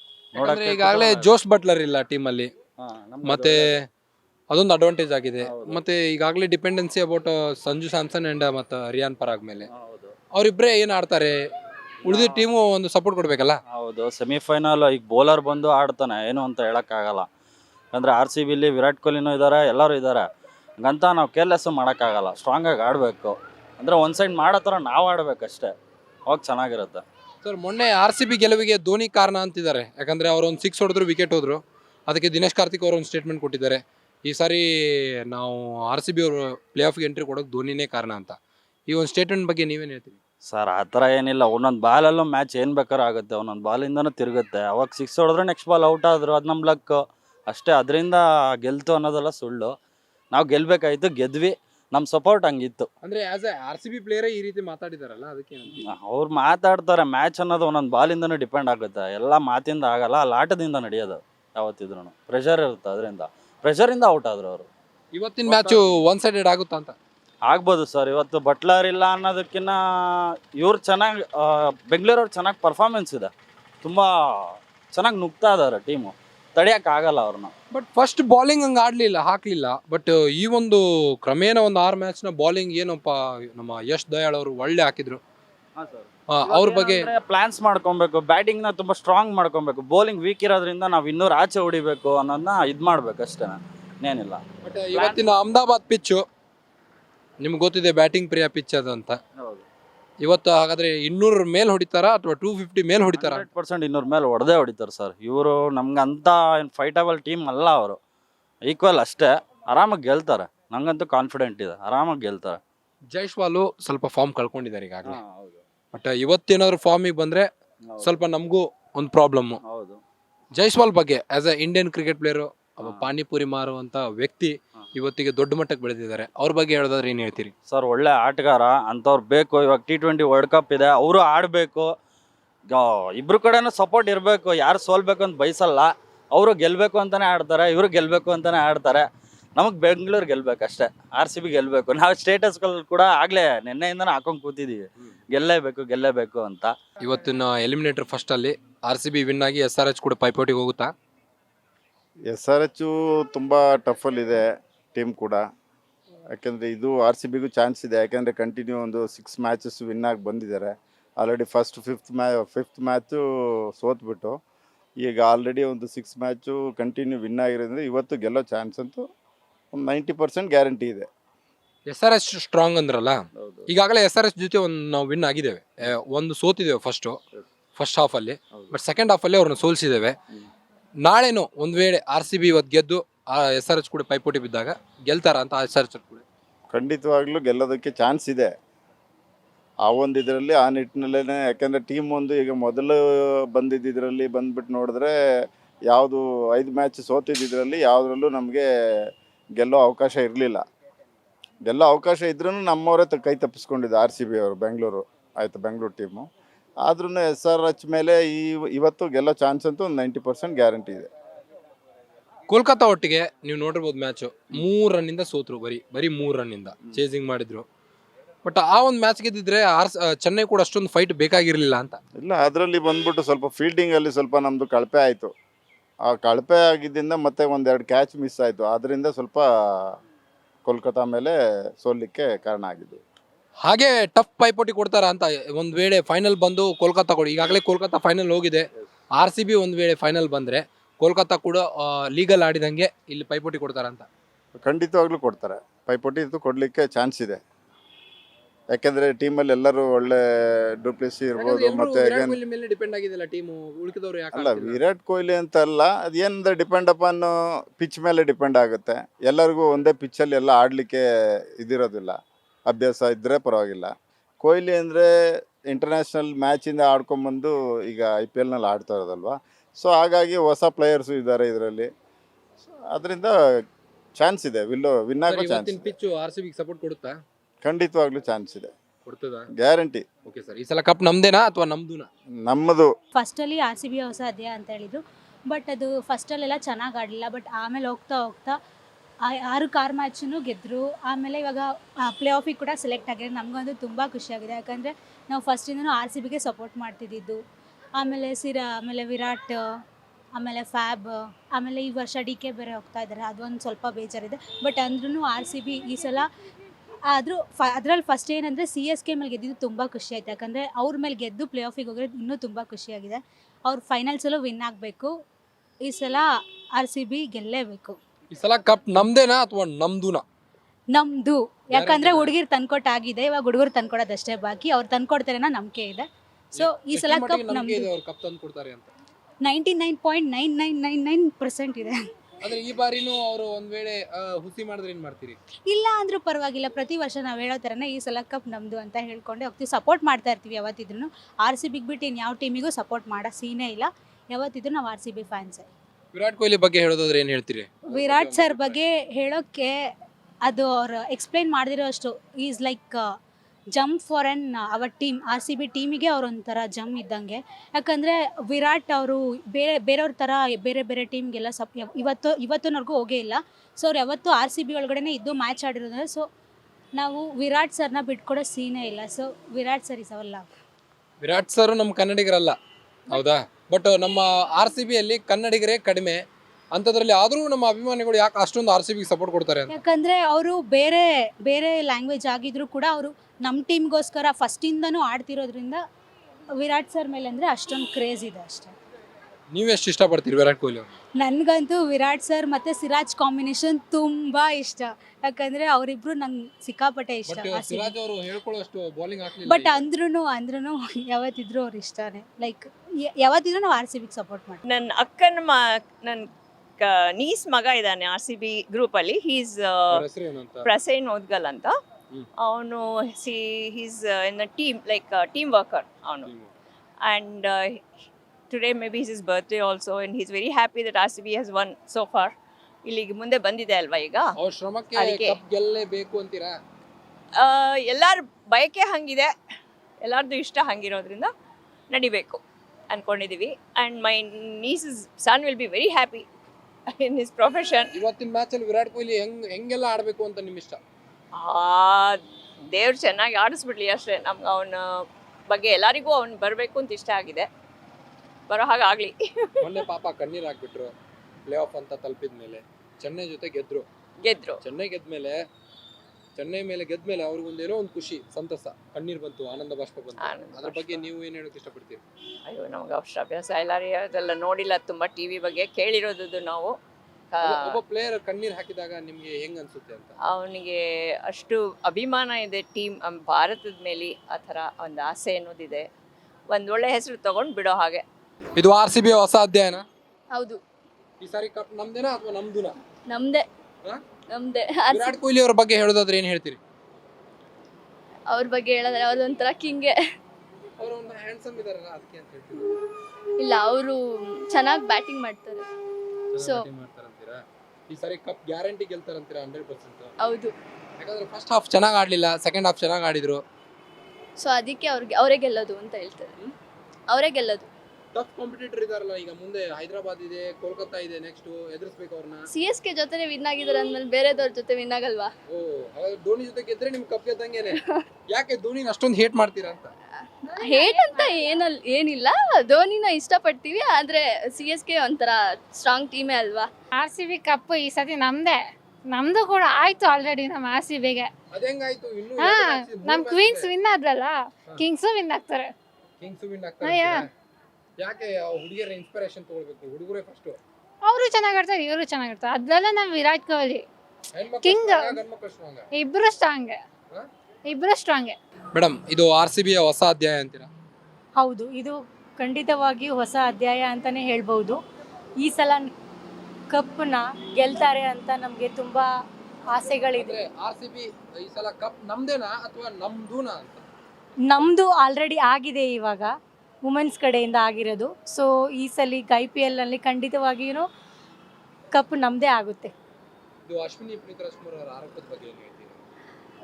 ಈಗಾಗಲೇ ಜೋಶ್ ಬಟ್ಲರ್ ಇಲ್ಲ ಟೀಮಲ್ಲಿ ಮತ್ತೆ ಅದೊಂದು ಅಡ್ವಾಂಟೇಜ್ ಆಗಿದೆ. ಮತ್ತೆ ಈಗಾಗಲೇ dependency about Sanju Samson and ಮತ್ತೆ ರಿಯಾನ್ ಪರಾಗ್ ಮೇಲೆ. ಅವರಿಬ್ಬರೇ ಏನು ಆಡ್ತಾರೆ? ಉಳಿದ ಟೀಮು ಒಂದು ಸಪೋರ್ಟ್ ಕೊಡ್ಬೇಕಲ್ಲ? ಹೌದು ಸೆಮಿಫೈನಲ್ ಈಗ ಬೌಲರ್ ಬಂದು ಆಡ್ತಾನೆ ಏನು ಅಂತ ಹೇಳಕ್ಕಾಗಲ್ಲ ಯಾಕಂದ್ರೆ ಆರ್ ಸಿ ಬಿಲಿ ವಿರಾಟ್ ಕೊಹ್ಲಿನೂ ಇದ್ದಾರೆ ಎಲ್ಲರೂ ಇದ್ದಾರೆ ಹಂಗಂತ ನಾವು ಕೇರ್ಲೆಸ್ ಮಾಡೋಕ್ಕಾಗಲ್ಲ ಸ್ಟ್ರಾಂಗಾಗಿ ಆಡಬೇಕು. ಅಂದರೆ ಒಂದು ಸೈಡ್ ಮಾಡೋ ಥರ ನಾವು ಆಡಬೇಕಷ್ಟೇ ಅವಾಗ ಚೆನ್ನಾಗಿರುತ್ತೆ. ಸರ್ ಮೊನ್ನೆ ಆರ್ ಸಿ ಬಿ ಗೆಲುವಿಗೆ ಧೋನಿ ಕಾರಣ ಅಂತಿದ್ದಾರೆ. ಯಾಕಂದ್ರೆ ಅವ್ರು ಒಂದು ಸಿಕ್ಸ್ ಹೊಡೆದ್ರು ವಿಕೆಟ್ ಹೋದ್ರು. ಅದಕ್ಕೆ ದಿನೇಶ್ ಕಾರ್ತಿಕ್ ಅವರು ಒಂದು ಸ್ಟೇಟ್ಮೆಂಟ್ ಕೊಟ್ಟಿದ್ದಾರೆ. ಈ ಸಾರಿ ನಾವು ಆರ್ ಸಿ ಬಿ ಅವರು ಪ್ಲೇ ಆಫ್ಗೆ ಎಂಟ್ರಿ ಕೊಡೋಕೆ ಧೋನಿನೇ ಕಾರಣ ಅಂತ. ಈ ಒಂದು ಸ್ಟೇಟ್ಮೆಂಟ್ ಬಗ್ಗೆ ನೀವೇನು ಹೇಳ್ತೀರಿ? ಸರ್ ಆ ಥರ ಏನಿಲ್ಲ. ಒಂದೊಂದು ಬಾಲಲ್ಲೂ ಮ್ಯಾಚ್ ಏನು ಬೇಕಾದ್ರೂ ಆಗುತ್ತೆ. ಒಂದೊಂದು ಬಾಲಿಂದನೂ ತಿರುಗುತ್ತೆ. ಅವಾಗ ಸಿಕ್ಸ್ ಹೊಡೆದ್ರೆ ನೆಕ್ಸ್ಟ್ ಬಾಲ್ ಔಟ್ ಆದರು ಅದು ನಮ್ಮ ಲಕ್ ಅಷ್ಟೇ ಅದರಿಂದ ಗೆಲ್ತು ಅನ್ನೋದೆಲ್ಲ ಸುಳ್ಳು. ನಾವು ಗೆಲ್ಬೇಕಾಯ್ತು ಗೆದ್ವಿ. ನಮ್ಮ ಸಪೋರ್ಟ್ ಹಂಗಿತ್ತು. ಅಂದ್ರೆ as a R C B ಪ್ಲೇಯರೇ ಈ ರೀತಿ ಮಾತಾಡಿದಾರಲ್ಲ ಅದಕ್ಕೆ ಅವ್ರು ಮಾತಾಡ್ತಾರೆ. ಮ್ಯಾಚ್ ಅನ್ನೋದು ಒಂದೊಂದು ಬಾಲಿಂದನೂ ಡಿಪೆಂಡ್ ಆಗುತ್ತೆ. ಎಲ್ಲ ಮಾತಿಂದ ಆಗಲ್ಲ ಅಲ್ಲಿ ಆಟದಿಂದ ನಡೆಯೋದು. ಯಾವತ್ತಿದ್ರು ಪ್ರೆಷರ್ ಇರುತ್ತೆ ಅದರಿಂದ. ಪ್ರೆಷರಿಂದ ಔಟ್ ಆದ್ರು ಅವರು. ಇವತ್ತಿನ ಮ್ಯಾಚು ಒನ್ ಸೈಡೆಡ್ ಆಗುತ್ತ ಅಂತ? ಆಗ್ಬೋದು ಸರ್ ಇವತ್ತು ಬಟ್ಲರ್ ಇಲ್ಲ ಅನ್ನೋದಕ್ಕಿಂತ ಇವ್ರು ಚೆನ್ನಾಗಿ ಬೆಂಗಳೂರವ್ರು ಚೆನ್ನಾಗಿ ಪರ್ಫಾರ್ಮೆನ್ಸ್ ಇದೆ. ತುಂಬ ಚೆನ್ನಾಗಿ ನುಗ್ತಾ ಇದಾರೆ ಟೀಮು ತಡೆಯೋಕ್ಕಾಗಲ್ಲ ಅವ್ರನ್ನ ಬಟ್ ಫಸ್ಟ್ ಬಾಲಿಂಗ್ ಹಂಗೆ ಆಡ್ಲಿಲ್ಲ ಹಾಕಲಿಲ್ಲ. ಬಟ್ ಈ ಒಂದು ಕ್ರಮೇಣ ಒಂದು ಆರು ಮ್ಯಾಚ್ನ ಬಾಲಿಂಗ್ ಏನಪ್ಪ ನಮ್ಮ ಯಶ್ ದಯಾಳ್ ಅವರು ಒಳ್ಳೆ ಹಾಕಿದ್ರು. ಅವ್ರ ಬಗ್ಗೆ ಪ್ಲಾನ್ಸ್ ಮಾಡ್ಕೊಬೇಕು ಬ್ಯಾಟಿಂಗ್ನ ತುಂಬಾ ಸ್ಟ್ರಾಂಗ್ ಮಾಡ್ಕೊಬೇಕು ಬೌಲಿಂಗ್ ವೀಕ್ ಇರೋದ್ರಿಂದ ನಾವು ಇನ್ನೂರು ಆಚೆ ಹೊಡಿಬೇಕು ಅನ್ನೋದನ್ನ ಇದ್ ಮಾಡ್ಬೇಕು ಅಷ್ಟೇ ಏನಿಲ್ಲ ಬಟ್ ಇವತ್ತಿನ ಅಹಮದಾಬಾದ್ ಪಿಚ್ ನಿಮ್ಗೆ ಗೊತ್ತಿದೆ ಬ್ಯಾಟಿಂಗ್ ಪ್ರಿಯ ಪಿಚ್ ಅದು ಅಂತ. ಇವತ್ತು ಹಾಗಾದ್ರೆ ಇನ್ನೂರ ಮೇಲೆ ಹೊಡಿತಾರ ಅಥವಾ ಟೂ ಫಿಫ್ಟಿ ಮೇಲೆ ಹೊಡಿತಾರ? ಹಂಡ್ರೆಡ್ ಪರ್ಸೆಂಟ್ ಇನ್ನೂರ ಮೇಲೆ ಹೊಡೆದೇ ಹೊಡಿತಾರೆ ಸರ್. ಇವರು ನಮ್ಗೆ ಅಂತ ಏನು ಫೈಟಬಲ್ ಟೀಮ್ ಅಲ್ಲ ಅವರು. ಈಕ್ವಲ್ ಅಷ್ಟೇ. ಆರಾಮಾಗಿ ಗೆಲ್ತಾರೆ. ನಂಗಂತೂ ಕಾನ್ಫಿಡೆಂಟ್ ಇದೆ. ಆರಾಮಾಗಿ ಗೆಲ್ತಾರೆ. ಜೈಶ್ವಾಲು ಸ್ವಲ್ಪ ಫಾರ್ಮ್ ಕಳ್ಕೊಂಡಿದ್ದಾರೆ ಈಗಾಗಲೇ. ಬಟ್ ಇವತ್ತೇನಾದ್ರು ಫಾರ್ಮಿಗೆ ಬಂದ್ರೆ ಸ್ವಲ್ಪ ನಮಗೂ ಒಂದು ಪ್ರಾಬ್ಲಮ್ ಹೌದು. ಜೈಸ್ವಾಲ್ ಬಗ್ಗೆ as a Indian cricket player panipuri ಮಾರುವಂತ ವ್ಯಕ್ತಿ ಇವತ್ತಿಗೆ ದೊಡ್ಡ ಮಟ್ಟಕ್ಕೆ ಬೆಳೆದಿದ್ದಾರೆ. ಅವ್ರ ಬಗ್ಗೆ ಹೇಳೋದಾದ್ರೆ ಏನ್ ಹೇಳ್ತೀರಿ? ಸರ್ ಒಳ್ಳೆ ಆಟಗಾರ ಅಂಥವ್ರು ಬೇಕು. ಇವಾಗ ಟಿ ಟ್ವೆಂಟಿ ವರ್ಲ್ಡ್ ಕಪ್ ಇದೆ ಅವರು ಆಡಬೇಕು. ಇಬ್ರು ಕಡೆನೂ ಸಪೋರ್ಟ್ ಇರಬೇಕು. ಯಾರು ಸೋಲ್ಬೇಕು ಅಂತ ಬಯಸಲ್ಲ. ಅವರು ಗೆಲ್ಲಬೇಕು ಅಂತಾನೆ ಆಡ್ತಾರೆ ಇವರು ಗೆಲ್ಲಬೇಕು ಅಂತಾನೆ ಆಡ್ತಾರೆ. ನಮಗೆ ಬೆಂಗಳೂರು ಗೆಲ್ಬೇಕು ಅಷ್ಟೇ ಆರ್ ಸಿ ಬಿ ಗೆಲ್ಲಬೇಕು ನಾವು ಸ್ಟೇಟಸ್ಗಳು ಕೂಡ ಆಗಲೇ ನಿನ್ನೆಯಿಂದ ಹಾಕೊಂಡು ಕೂತಿದ್ದೀವಿ ಗೆಲ್ಲೇಬೇಕು ಗೆಲ್ಲೇಬೇಕು ಅಂತ. ಇವತ್ತಿನ ಎಲಿಮಿನೇಟರ್ ಫಸ್ಟ್ ಅಲ್ಲಿ ಆರ್ ಸಿ ಬಿ ವಿನ್ ಆಗಿ ಎಸ್ ಆರ್ ಎಚ್ ಕೂಡ ಪೈಪೋಟಿಗೆ ಹೋಗುತ್ತಾ? ಎಸ್ ಆರ್ ಟಫ್ ತುಂಬ ಟಫಲ್ಲಿದೆ ಟೀಮ್ ಕೂಡ. ಯಾಕೆಂದರೆ ಇದು ಆರ್ ಸಿ ಬಿಗೂ ಚಾನ್ಸ್ ಇದೆ. ಯಾಕೆಂದರೆ ಕಂಟಿನ್ಯೂ ಒಂದು ಸಿಕ್ಸ್ ಮ್ಯಾಚಸ್ ವಿನ್ ಆಗಿ ಬಂದಿದ್ದಾರೆ. ಆಲ್ರೆಡಿ ಫಸ್ಟ್ ಫಿಫ್ತ್ ಮ್ಯಾ ಫಿಫ್ತ್ ಮ್ಯಾಚು ಸೋತ್ಬಿಟ್ಟು ಈಗ ಆಲ್ರೆಡಿ ಒಂದು ಸಿಕ್ಸ್ ಮ್ಯಾಚು ಕಂಟಿನ್ಯೂ ವಿನ್ ಆಗಿರೋದ್ರಿಂದ ಇವತ್ತು ಗೆಲ್ಲೋ ಚಾನ್ಸ್ ಅಂತೂ ಒಂದು ನೈಂಟಿ ಪರ್ಸೆಂಟ್ ಗ್ಯಾರಂಟಿ ಇದೆ. ಎಸ್ ಆರ್ ಎಸ್ ಸ್ಟ್ರಾಂಗ್ ಅಂದ್ರಲ್ಲ? ಈಗಾಗಲೇ ಎಸ್ ಆರ್ ಎಸ್ ಜೊತೆ ಒಂದು ನಾವು ವಿನ್ ಆಗಿದ್ದೇವೆ. ಒಂದು ಸೋತಿದ್ದೇವೆ ಫಸ್ಟು ಫಸ್ಟ್ ಹಾಫಲ್ಲಿ ಬಟ್ ಸೆಕೆಂಡ್ ಹಾಫಲ್ಲಿ ಅಲ್ಲಿ ಅವ್ರನ್ನ ಸೋಲಿಸಿದ್ದೇವೆ. ನಾಳೆನು ಒಂದು ವೇಳೆ ಆರ್ ಸಿ ಬಿ ಇವತ್ತು ಗೆದ್ದು ಎಸ್ ಆರ್ ಎಚ್ ಕೂಡ ಪೈಪೋಟಿ ಬಿದ್ದಾಗ ಗೆಲ್ತಾರ ಅಂತ ಎಸ್ ಆರ್ ಎಚ್ ಕೂಡ. ಖಂಡಿತವಾಗ್ಲೂ ಗೆಲ್ಲೋದಕ್ಕೆ ಚಾನ್ಸ್ ಇದೆ. ಆ ಒಂದು ಇದರಲ್ಲಿ ಆ ನಿಟ್ಟಿನಲ್ಲೇ ಯಾಕೆಂದರೆ ಟೀಮ್ ಒಂದು ಈಗ ಮೊದಲು ಬಂದಿದ್ದಿದ್ರಲ್ಲಿ ಬಂದ್ಬಿಟ್ಟು ನೋಡಿದ್ರೆ ಯಾವುದು ಐದು ಮ್ಯಾಚ್ ಸೋತಿದ್ದಿದ್ರಲ್ಲಿ ಯಾವುದ್ರಲ್ಲೂ ನಮಗೆ ಗೆಲ್ಲೋ ಅವಕಾಶ ಇರಲಿಲ್ಲ. ಗೆಲ್ಲೋ ಅವಕಾಶ ಇದ್ರೂ ನಮ್ಮವರೇ ಕೈ ತಪ್ಪಿಸ್ಕೊಂಡಿದ್ದು ಆರ್ ಸಿ ಬಿ ಅವರು ಬೆಂಗಳೂರು ಆಯಿತು ಬೆಂಗಳೂರು ಟೀಮು. ಆದ್ರೂ ಎಸ್ ಆರ್ ಎಚ್ ಮೇಲೆ ಈ ಇವತ್ತು ಗೆಲ್ಲೋ ಚಾನ್ಸ್ ಅಂತೂ ಒಂದು ನೈಂಟಿ ಪರ್ಸೆಂಟ್ ಗ್ಯಾರಂಟಿ ಇದೆ. ಕೋಲ್ಕತ್ತಾ ಒಟ್ಟಿಗೆ ನೀವು ನೋಡಿರ್ಬೋದು ಮ್ಯಾಚ್. ಮೂರು ರನ್ನಿಂದ ಸೋತರು ಬರೀ ಬರೀ ಮೂರು ರನ್ನಿಂದ ಚೇಸಿಂಗ್ ಮಾಡಿದ್ರು. ಬಟ್ ಆ ಒಂದು ಮ್ಯಾಚ್ ಗೆದ್ದಿದ್ರೆ ಆರ್ ಚೆನ್ನೈ ಕೂಡ ಅಷ್ಟೊಂದು ಫೈಟ್ ಬೇಕಾಗಿರಲಿಲ್ಲ ಅಂತ. ಇಲ್ಲ ಅದರಲ್ಲಿ ಬಂದ್ಬಿಟ್ಟು ಸ್ವಲ್ಪ ಫೀಲ್ಡಿಂಗಲ್ಲಿ ಸ್ವಲ್ಪ ನಮ್ಮದು ಕಳಪೆ ಆಯಿತು. ಆ ಕಳಪೆ ಆಗಿದ್ದರಿಂದ ಮತ್ತೆ ಒಂದೆರಡು ಕ್ಯಾಚ್ ಮಿಸ್ ಆಯಿತು. ಅದರಿಂದ ಸ್ವಲ್ಪ ಕೋಲ್ಕತ್ತಾ ಮೇಲೆ ಸೋಲಿಕ್ಕೆ ಕಾರಣ ಆಗಿದ್ದು ಹಾಗೆ ಟಫ್ ಪೈಪೋಟಿ ಕೊಡ್ತಾರ ಅಂತ ಒಂದ್ ವೇಳೆ ಫೈನಲ್ ಬಂದು ಕೋಲ್ಕತ್ತಾ ಕೊಡಿ. ಈಗಾಗಲೇ ಕೋಲ್ಕತ್ತಾ ಫೈನಲ್ ಹೋಗಿದೆ. ಆರ್ ಸಿ ಬಿ ಒಂದ್ ವೇಳೆ ಫೈನಲ್ ಬಂದ್ರೆ ಕೋಲ್ಕತ್ತಾ ಕೂಡ ಲೀಗಲ್ ಆಡಿದಂಗೆ ಇಲ್ಲಿ ಪೈಪೋಟಿ ಕೊಡ್ತಾರಂತ ಖಂಡಿತವಾಗ್ಲೂ ಕೊಡ್ತಾರೆ. ಪೈಪೋಟಿ ಇದು ಕೊಡಲಿಕ್ಕೆ ಚಾನ್ಸ್ ಇದೆ. ಯಾಕೆಂದರೆ ಟೀಮಲ್ಲಿ ಎಲ್ಲರೂ ಒಳ್ಳೆ ಡೂಪ್ಲಿಸಿ ಇರ್ಬೋದು ಮತ್ತೆ ಡಿಪೆಂಡ್ ಆಗಿದೆಲ್ಲ ಟೀಮು ಅಲ್ಲ ವಿರಾಟ್ ಕೊಹ್ಲಿ ಅಂತ ಅಲ್ಲ ಅದೇನಂದ್ರೆ ಡಿಪೆಂಡ್ ಅಪಾನ್ ಪಿಚ್ ಮೇಲೆ ಡಿಪೆಂಡ್ ಆಗುತ್ತೆ. ಎಲ್ಲರಿಗೂ ಒಂದೇ ಪಿಚ್ ಅಲ್ಲಿ ಎಲ್ಲ ಆಡಲಿಕ್ಕೆ ಇದಿರೋದಿಲ್ಲ. ಅಭ್ಯಾಸ ಇದ್ರೆ ಪರವಾಗಿಲ್ಲ. ಕೊಹ್ಲಿ ಅಂದರೆ ಇಂಟರ್ನ್ಯಾಷನಲ್ ಮ್ಯಾಚಿಂದ ಆಡ್ಕೊಂಬಂದು ಈಗ ಐ ಪಿ ಎಲ್ನಲ್ಲಿ ಆಡ್ತಾ ಇರೋದಲ್ವಾ? ಸೊ ಹಾಗಾಗಿ ಹೊಸ ಪ್ಲೇಯರ್ಸು ಇದ್ದಾರೆ ಇದರಲ್ಲಿ. ಅದರಿಂದ ಚಾನ್ಸ್ ಇದೆ. ವಿಲ್ಲೋ ವಿನ್ ಆಗೋ ಚಾನ್ಸ್ ಇವತ್ತಿನ ಪಿಚ್ ಆರ್ ಸಿ ಸಪೋರ್ಟ್ ಕೊಡುತ್ತಾ? ಖಂಡಿತವಾಗ್ಲೂ ಚಾನ್ಸ್ ಇದೆ. ಕೊಡ್ತದಾ? ಗ್ಯಾರಂಟಿ ಓಕೆ ಸರ್ ಈ ಸಲ ಕಪ್ ನಮ್ದೇನಾ ಅಥವಾ ನಮ್ದುನಾ? ನಮ್ಮದು. ಫಸ್ಟಲ್ಲಿ ಆರ್ ಸಿ ಬಿ ಅಧ್ಯಾಯ ಅಂತ ಹೇಳಿದ್ರು. ಬಟ್ ಅದು ಫಸ್ಟಲ್ಲೆಲ್ಲ ಚೆನ್ನಾಗಿ ಆಡಲಿಲ್ಲ. ಬಟ್ ಆಮೇಲೆ ಹೋಗ್ತಾ ಹೋಗ್ತಾ ಆ- ಆರು ಕಾರ್ ಮ್ಯಾಚನ್ನು ಗೆದ್ದರು ಆಮೇಲೆ ಇವಾಗ ಪ್ಲೇ ಆಫಿಗೆ ಕೂಡ ಸೆಲೆಕ್ಟ್ ಆಗಿದೆ ನಮಗಂತೂ ತುಂಬ ಖುಷಿಯಾಗಿದೆ ಯಾಕಂದರೆ ನಾವು ಫಸ್ಟಿಂದನೂ ಆರ್ ಸಿ ಬಿಗೆ ಸಪೋರ್ಟ್ ಮಾಡ್ತಿದ್ದಿದ್ದು. ಆಮೇಲೆ ಸಿರಾ ಆಮೇಲೆ ವಿರಾಟ್ ಆಮೇಲೆ ಫ್ಯಾಬ್ ಆಮೇಲೆ ಈ ವರ್ಷ ಡಿ ಕೆ ಬೇರೆ ಹೋಗ್ತಾ ಇದ್ದಾರೆ. ಅದೊಂದು ಸ್ವಲ್ಪ ಬೇಜಾರಿದೆ. ಬಟ್ ಅಂದ್ರೂ ಆರ್ ಸಿ ಬಿ ಈ ಸಲ ಆದರೂ ಫ ಅದರಲ್ಲಿ ಫಸ್ಟ್ ಏನಂದರೆ ಸಿ ಎಸ್ ಕೆ ಮೇಲೆ ಗೆದ್ದಿದ್ದು ತುಂಬ ಖುಷಿ ಆಯ್ತು. ಯಾಕಂದರೆ ಅವ್ರ ಮೇಲೆ ಗೆದ್ದು ಪ್ಲೇ ಆಫಿಗೆ ಹೋಗಿರೋದು ಇನ್ನೂ ತುಂಬ ಖುಷಿಯಾಗಿದೆ ಅವ್ರು ಫೈನಲ್ಸಲ್ಲೂ ವಿನ್ ಆಗಬೇಕು. ಈ ಸಲ ಆರ್ ಸಿ ಬಿ ಗೆಲ್ಲೇಬೇಕು. ಈ ಸಲ ಕಪ್ ನಮ್ದೇನಾ ಅಥವಾ ನಮ್ದುನಾ? ನಮ್ದು. ಯಾಕಂದರೆ Guarantee. ಹುಡುಗಿರು ತಂದ್ಕೊಟ್ಟಾಗಿದೆ ಇವಾಗ ಹುಡುಗರು ತಂದ್ಕೊಡೋದಷ್ಟೇ ಬಾಕಿ. ಅವ್ರು ತಂದ್ಕೊಡ್ತಾರೆ ಅನ್ನೋ ನಂಬಿಕೆ ಇದೆ. ಸೊ ಈ ಸಲ ಕಪ್ ಅಂತ? Ninety nine point nine nine nine nine percent ಇದೆ. ಅಂದ್ರೆ ಈ ಬಾರಿನೂ ಅವರು ಒಂದ್ ವೇಳೆ ಹುಸಿ ಮಾಡಿದ್ರೆ ಏನ್ ಮಾಡ್ತೀರಿ? ಇಲ್ಲ ಅಂದ್ರೂ ಪರವಾಗಿಲ್ಲ. ಪ್ರತಿ ವರ್ಷ ನಾವು ಹೇಳೋ ತರನ ಈ ಸಲ ಕಪ್ ನಮ್ದು ಅಂತ ಹೇಳ್ಕೊಂಡೆ ಹೋಗ್ತೀವಿ. ಸಪೋರ್ಟ್ ಮಾಡ್ತಾ ಇರ್ತೀವಿ ಯಾವತ್ತಿದ್ರು ಆರ್ ಸಿ ಬಿಗ್ ಬಿಟ್ಟು ಇನ್ನು ಯಾವ ಟೀಮಿಗೂ ಸಪೋರ್ಟ್ ಮಾಡೋ ಸೀನೇ ಇಲ್ಲ. ಯಾವತ್ತಿದ್ರು ನಾವು R C B fans Virat Kohli ಬಗ್ಗೆ ಹೇಳೋದಾದ್ರೆ ಏನ್ ಹೇಳ್ತೀರಿ? ವಿರಾಟ್ ಸರ್ ಬಗ್ಗೆ ಹೇಳೋಕ್ಕೆ ಅದು ಅವ್ರು ಎಕ್ಸ್ಪ್ಲೈನ್ ಮಾಡಿದಿರೋ ಅಷ್ಟು is like jump for an our team R C B ಟೀಮಿಗೆ ಅವರೊಂಥರ ಜಂಪ್ ಜಮ್ ಇದ್ದಂಗೆ. ಯಾಕಂದರೆ ವಿರಾಟ್ ಅವರು ಬೇರೆ ಬೇರೆಯವ್ರ ಥರ ಬೇರೆ ಬೇರೆ ಟೀಮ್ಗೆಲ್ಲ ಸಪ್ ಇವತ್ತು ಇವತ್ತಿನವರೆಗೂ ಹೋಗೇ ಇಲ್ಲ. ಸೊ ಅವ್ರು ಯಾವತ್ತೂ ಆರ್ ಸಿ ಬಿ ಒಳಗಡೆ ಇದ್ದು ಮ್ಯಾಚ್ ಆಡಿರೋದ್ರೆ ಸೊ ನಾವು ವಿರಾಟ್ ಸರ್ನ ಬಿಟ್ಕೊಡೋ ಸೀನೇ ಇಲ್ಲ. So Virat sir is our love Virat sir ನಮ್ಮ ಕನ್ನಡಿಗರಲ್ಲ. ಹೌದಾ? ಬಟ್ ನಮ್ಮ ಆರ್ ಸಿ ಬಿಯಲ್ಲಿ ಕನ್ನಡಿಗರೇ ಕಡಿಮೆ. ಅಂಥದ್ರಲ್ಲಿ ಆದರೂ ನಮ್ಮ ಅಭಿಮಾನಿಗಳು ಯಾಕೆ ಅಷ್ಟೊಂದು ಆರ್ ಸಿ ಬಿಗೆ ಸಪೋರ್ಟ್ ಕೊಡ್ತಾರೆ ಯಾಕಂದರೆ ಅವರು ಬೇರೆ ಬೇರೆ ಲ್ಯಾಂಗ್ವೇಜ್ ಆಗಿದ್ರು ಕೂಡ ಅವರು ನಮ್ಮ ಟೀಮ್ಗೋಸ್ಕರ ಫಸ್ಟಿಂದನೂ ಆಡ್ತಿರೋದ್ರಿಂದ ವಿರಾಟ್ ಸರ್ ಮೇಲೆ ಅಂದರೆ ಅಷ್ಟೊಂದು ಕ್ರೇಜ್ ಇದೆ ಅಷ್ಟೇ. ನೀವೆಷ್ಟು ಇಷ್ಟಪಡ್ತೀರಿ ವಿರಾಟ್ ಕೊಹ್ಲಿ ನನಗಂತೂ ವಿರಾಟ್ ಸರ್ ಮತ್ತು ಸಿರಾಜ್ ಕಾಂಬಿನೇಷನ್ ತುಂಬ ಇಷ್ಟ. ಯಾಕಂದರೆ ಅವರಿಬ್ರು ನಂಗೆ ಸಿಕ್ಕಾಪಟ್ಟೆ ಇಷ್ಟ ಬಟ್ ಸಿರಾಜ್ ಅವರು ಹೇಳ್ಕೊಳ್ಳೋಷ್ಟು ಬೌಲಿಂಗ್ ಹಾಕ್ಲಿಲ್ಲ ಬಟ್ ಅಂದ್ರೂ ಅಂದ್ರೂ ಯಾವತ್ತಿದ್ರು ಅವ್ರು ಇಷ್ಟನೇ. ಲೈಕ್ ಯಾವತ್ತಿದ್ರು ನಾವು ಆರ್ ಸಿ ಬಿಗೆ ಸಪೋರ್ಟ್ ಮಾಡಿ ನನ್ನ ಅಕ್ಕನ ಮ ನನ್ನ ನೀಸ್ ಮಗ ಇದ್ದಾನೆ ಆರ್ ಸಿ ಬಿ ಗ್ರೂಪಲ್ಲಿ ಹೀಸ್ ಅವ್ರ ಹೆಸರು ಪ್ರಸೇನ್ ಓದ್ಗಲ್ ಅಂತ. ಅವನು see he's in team like team worker ಅವನು. And today may be his birthday also and he's very happy that R C B has won so far ಇಲ್ಲಿಗೆ ಮುಂದೆ ಬಂದಿದೆ ಅಲ್ವಾ ಈಗ? ಅದಕ್ಕೆ. ಅಂತೀರಾ? ಎಲ್ಲರ ಬಯಕೆ ಹಂಗಿದೆ. ಎಲ್ಲರದ್ದು ಇಷ್ಟ ಹಂಗಿರೋದ್ರಿಂದ ನಡಿಬೇಕು ಅಂದ್ಕೊಂಡಿದ್ದೀವಿ and my niece is son will be very happy in his profession ಇವತ್ತಿನ ಮ್ಯಾಚಲ್ಲಿ ವಿರಾಟ್ ಕೊಹ್ಲಿ ಹೆಂಗ್ ಹೆಂಗೆಲ್ಲ ಆಡಬೇಕು ಅಂತ ನಿಮ್ಮ ಇಷ್ಟ ದೇವ್ರು ಚೆನ್ನಾಗಿ ಆಡಿಸ್ಬಿಡ್ಲಿ ಅಷ್ಟೇ. ನಮ್ಗೆ ಅವನ ಬಗ್ಗೆ ಎಲ್ಲರಿಗೂ ಅವ್ನು ಬರಬೇಕು ಅಂತ ಇಷ್ಟ ಆಗಿದೆ. ಬರೋ ಹಾಗೆ ಆಗಲಿ. ಮೊನ್ನೆ ಪಾಪ ಕಣ್ಣೀರು ಹಾಕ್ಬಿಟ್ರು. ಪ್ಲೇ ಆಫ್ ಅಂತ ತಲುಪಿದ ಮೇಲೆ ಚೆನ್ನೈ ಜೊತೆ ಗೆದ್ರು. ಗೆದ್ರು. ಚೆನ್ನೈ ಗೆದ್ಮೇಲೆ ಚೆನ್ನೈ ಮೇಲೆ ಗೆದ್ಮೇಲೆ ಅವ್ರಿಗೊಂದೇನೋ ಒಂದು ಖುಷಿ ಸಂತಸ. ಕಣ್ಣೀರು ಬಂತು ಆನಂದ ಬಾಷ್ಪ ಬಂತು. ಆನಂದ ಅದ್ರ ಬಗ್ಗೆ ನೀವು ಏನು ಹೇಳಕ್ ಇಷ್ಟಪಡ್ತೀರಿ? ಅಯ್ಯೋ ನಮ್ಗೆ ಅಷ್ಟು ಅಭ್ಯಾಸ ಇಲ್ಲ ರೀ. ಅದೆಲ್ಲ ನೋಡಿಲ್ಲ. ತುಂಬ ಟಿ ವಿ ಬಗ್ಗೆ ಕೇಳಿರೋದು ನಾವು. ಒಬ್ಬ- ಪ್ಲೇಯರ್ ಕಣ್ಣೀರ್ ಹಾಕಿದಾಗ ನಿಮ್ಗೆ ಹೆಂಗ್ ಅನ್ಸುತ್ತೆ ಅಂತ? ಅವನಿಗೆ ಅಷ್ಟು ಅಭಿಮಾನ ಇದೆ ಟೀಮ್ ಭಾರತದ ಮೇಲೆ ಆ ತರ ಒಂದು ಆಸೆ ಅನ್ನೋದಿದೆ. ಒಂದು ಒಳ್ಳೆ ಹೆಸರು ತಗೊಂಡು ಬಿಡೋ ಹಾಗೆ. ಇದು ಆರ್ ಸಿ ಬಿ ಹೊಸ ಅಧ್ಯಾಯನ? ಹೌದು. ಈ ಸಾರಿ ಕಪ್ ನಮ್ದೇನಾ ಅಥವಾ ನಮ್ದುನಾ? ನಮ್ದೇ. ಹಾ? ನಮ್ದೇ. ವಿರಾಟ್ ಕೊಹ್ಲಿ ಅವ್ರ ಬಗ್ಗೆ ಹೇಳೋದಾದ್ರೆ ಏನ್ ಹೇಳ್ತೀರಿ? ಅವ್ರ ಬಗ್ಗೆ ಹೇಳಿದ್ರೆ ಅವ್ರದ್ದು ಒಂಥರ ಕಿಂಗೆ ಅವರು ಒಂದು ಹ್ಯಾಂಡ್ಸಮ್ ಇದಾರಲ್ಲ ಅದಕ್ಕೆ ಅಂತ ಹೇಳ್ತೀವಿ ಇಲ್ಲ ಅವರು ಚೆನ್ನಾಗಿ ಬ್ಯಾಟಿಂಗ್ ಮಾಡ್ತಾರೆ. ಮಾಡ್ತಾರಂತೀರಾ ಈ ಸರಿ ಕಪ್ ಗ್ಯಾರಂಟಿ ಗೆಲ್ತಾರಂತೀರಾ ಹಂಡ್ರೆಡ್ ಪರ್ಸೆಂಟ್? ಹೌದು. ಯಾಕಂದ್ರೆ ಫಸ್ಟ್ ಹಾಫ್ ಚೆನ್ನಾಗಿ ಆಡಲಿಲ್ಲ ಸೆಕೆಂಡ್ ಹಾಫ್ ಚೆನ್ನಾಗಿ ಆಡಿದ್ರು. ಸೊ ಅದಕ್ಕೆ ಅವ್ರಿಗೆ ಅವರೇ ಗೆಲ್ಲೋದು ಅಂತ ಹೇಳ್ತಾರೆ. ಅವರೇ ಗೆಲ್ಲೋದು. ಟಫ್ ಕಾಂಪಿಟೇಟರ್ ಇದಾರಲ್ಲ ಈಗ ಮುಂದೆ ಹೈದರಾಬಾದ್ ಇದೆ ಕೋಲ್ಕತ್ತಾ ಇದೆ ನೆಕ್ಸ್ಟ್ ಎದುರಿಸ್ಬೇಕು ಅವ್ರನ್ನ. ಸಿ ಎಸ್ ಕೆ ಜೊತೆ ವಿನ್ ಆಗಿದ್ದಾರೆ ಅಂದ್ಮೇಲೆ ಬೇರೆದವ್ರ ಜೊತೆ ವಿನ್ ಆಗಲ್ವಾ? ಓ ಹಾಗಾದ್ರೆ ಧೋನಿ ಜೊತೆ ಗೆದ್ರೆ ನಿಮ್ ಕಪ್ ಗೆದ್ದಂಗೆನೆ. ಯಾಕೆ ಧೋನಿನ ಅಷ್ಟೊಂದು ಹೇಟ್ ಮಾಡ್ತೀರಾ ಅಂತ? ಹೇಟ್ ಅಂತ ಏನಲ್ ಏನಿಲ್ಲ. ಧೋನಿನ ಇಷ್ಟಪಡ್ತೀವಿ ಆದ್ರೆ ಸಿ ಎಸ್ ಕೆ ಒಂಥರ ಸ್ಟ್ರಾಂಗ್ ಟೀಮೇ ಅಲ್ವಾ? ಆರ್ ಸಿ ಬಿ ಕಪ್ ಈ ಸತಿ ನಮ್ದೇ. ನಮ್ದು ಕೂಡ ಆಯ್ತು ಆಲ್ರೆಡಿ ನಮ್ಮ ಆರ್ ಸಿ ಬಿಗೆ. ಹಾ ನಮ್ ಕ್ವೀನ್ಸ್ ವಿನ್ ಆದ್ರಲ್ಲ? ಕಿಂಗ್ಸು ವಿನ್ ಆಗ್ತಾರೆ. ಯಾಕೆ ಹುಡುಗಿಯರ ಇನ್ಸ್ಪಿರೇಷನ್ ತಗೊಳ್ಬೇಕು ಹುಡುಗರೇ ಫಸ್ಟ್ ಅವರು ಚೆನ್ನಾಗಿರ್ತಾರೆ ಇವರು ಚೆನ್ನಾಗಿರ್ತಾರೆ ಅದ್ರಲ್ಲ ನಮ್ ವಿರಾಟ್ ಕೊಹ್ಲಿ. ಕಿಂಗ್ ಇಬ್ರು ಸ್ಟ್ರಾಂಗ್ ಹಾ? ಇಬ್ರು ಸ್ಟ್ರಾಂಗ್ ಮೇಡಮ್ ಇದು ಆರ್ ಸಿ ಬಿ ಹೊಸ ಅಧ್ಯಾಯ ಅಂತೀರಾ? ಹೌದು ಇದು ಖಂಡಿತವಾಗಿ ಹೊಸ ಅಧ್ಯಾಯ ಅಂತಲೇ ಹೇಳ್ಬೋದು ಈ ಸಲ ಕಪ್ನ ಗೆಲ್ತಾರೆ ಅಂತ ನಮಗೆ ತುಂಬಾ ಆಸೆಗಳಿದೆ. ಆರ್ ಸಿ ಬಿ ಈ ಸಲ ಕಪ್ ನಮ್ದೇನಾ ಅಥವಾ ನಮ್ದೂನಾ ಅಂತ? ನಮ್ಮದು ಆಲ್ರೆಡಿ ಆಗಿದೆ ಇವಾಗ ವುಮೆನ್ಸ್ ಕಡೆಯಿಂದ ಆಗಿರೋದು. ಸೊ ಈ ಸಲ ಐ ಪಿ ಎಲ್ನಲ್ಲಿ ಖಂಡಿತವಾಗಿಯೂ ಕಪ್ ನಮ್ಮದೇ ಆಗುತ್ತೆ. ಇದು ಅಶ್ವಿನಿ ಪುನೀತ್ ರಾಜ್ಕುಮಾರ್ ಅವರ ಆರೋಪದ ಬಗ್ಗೆ ಏನು ಹೇಳ್ತೀರಾ?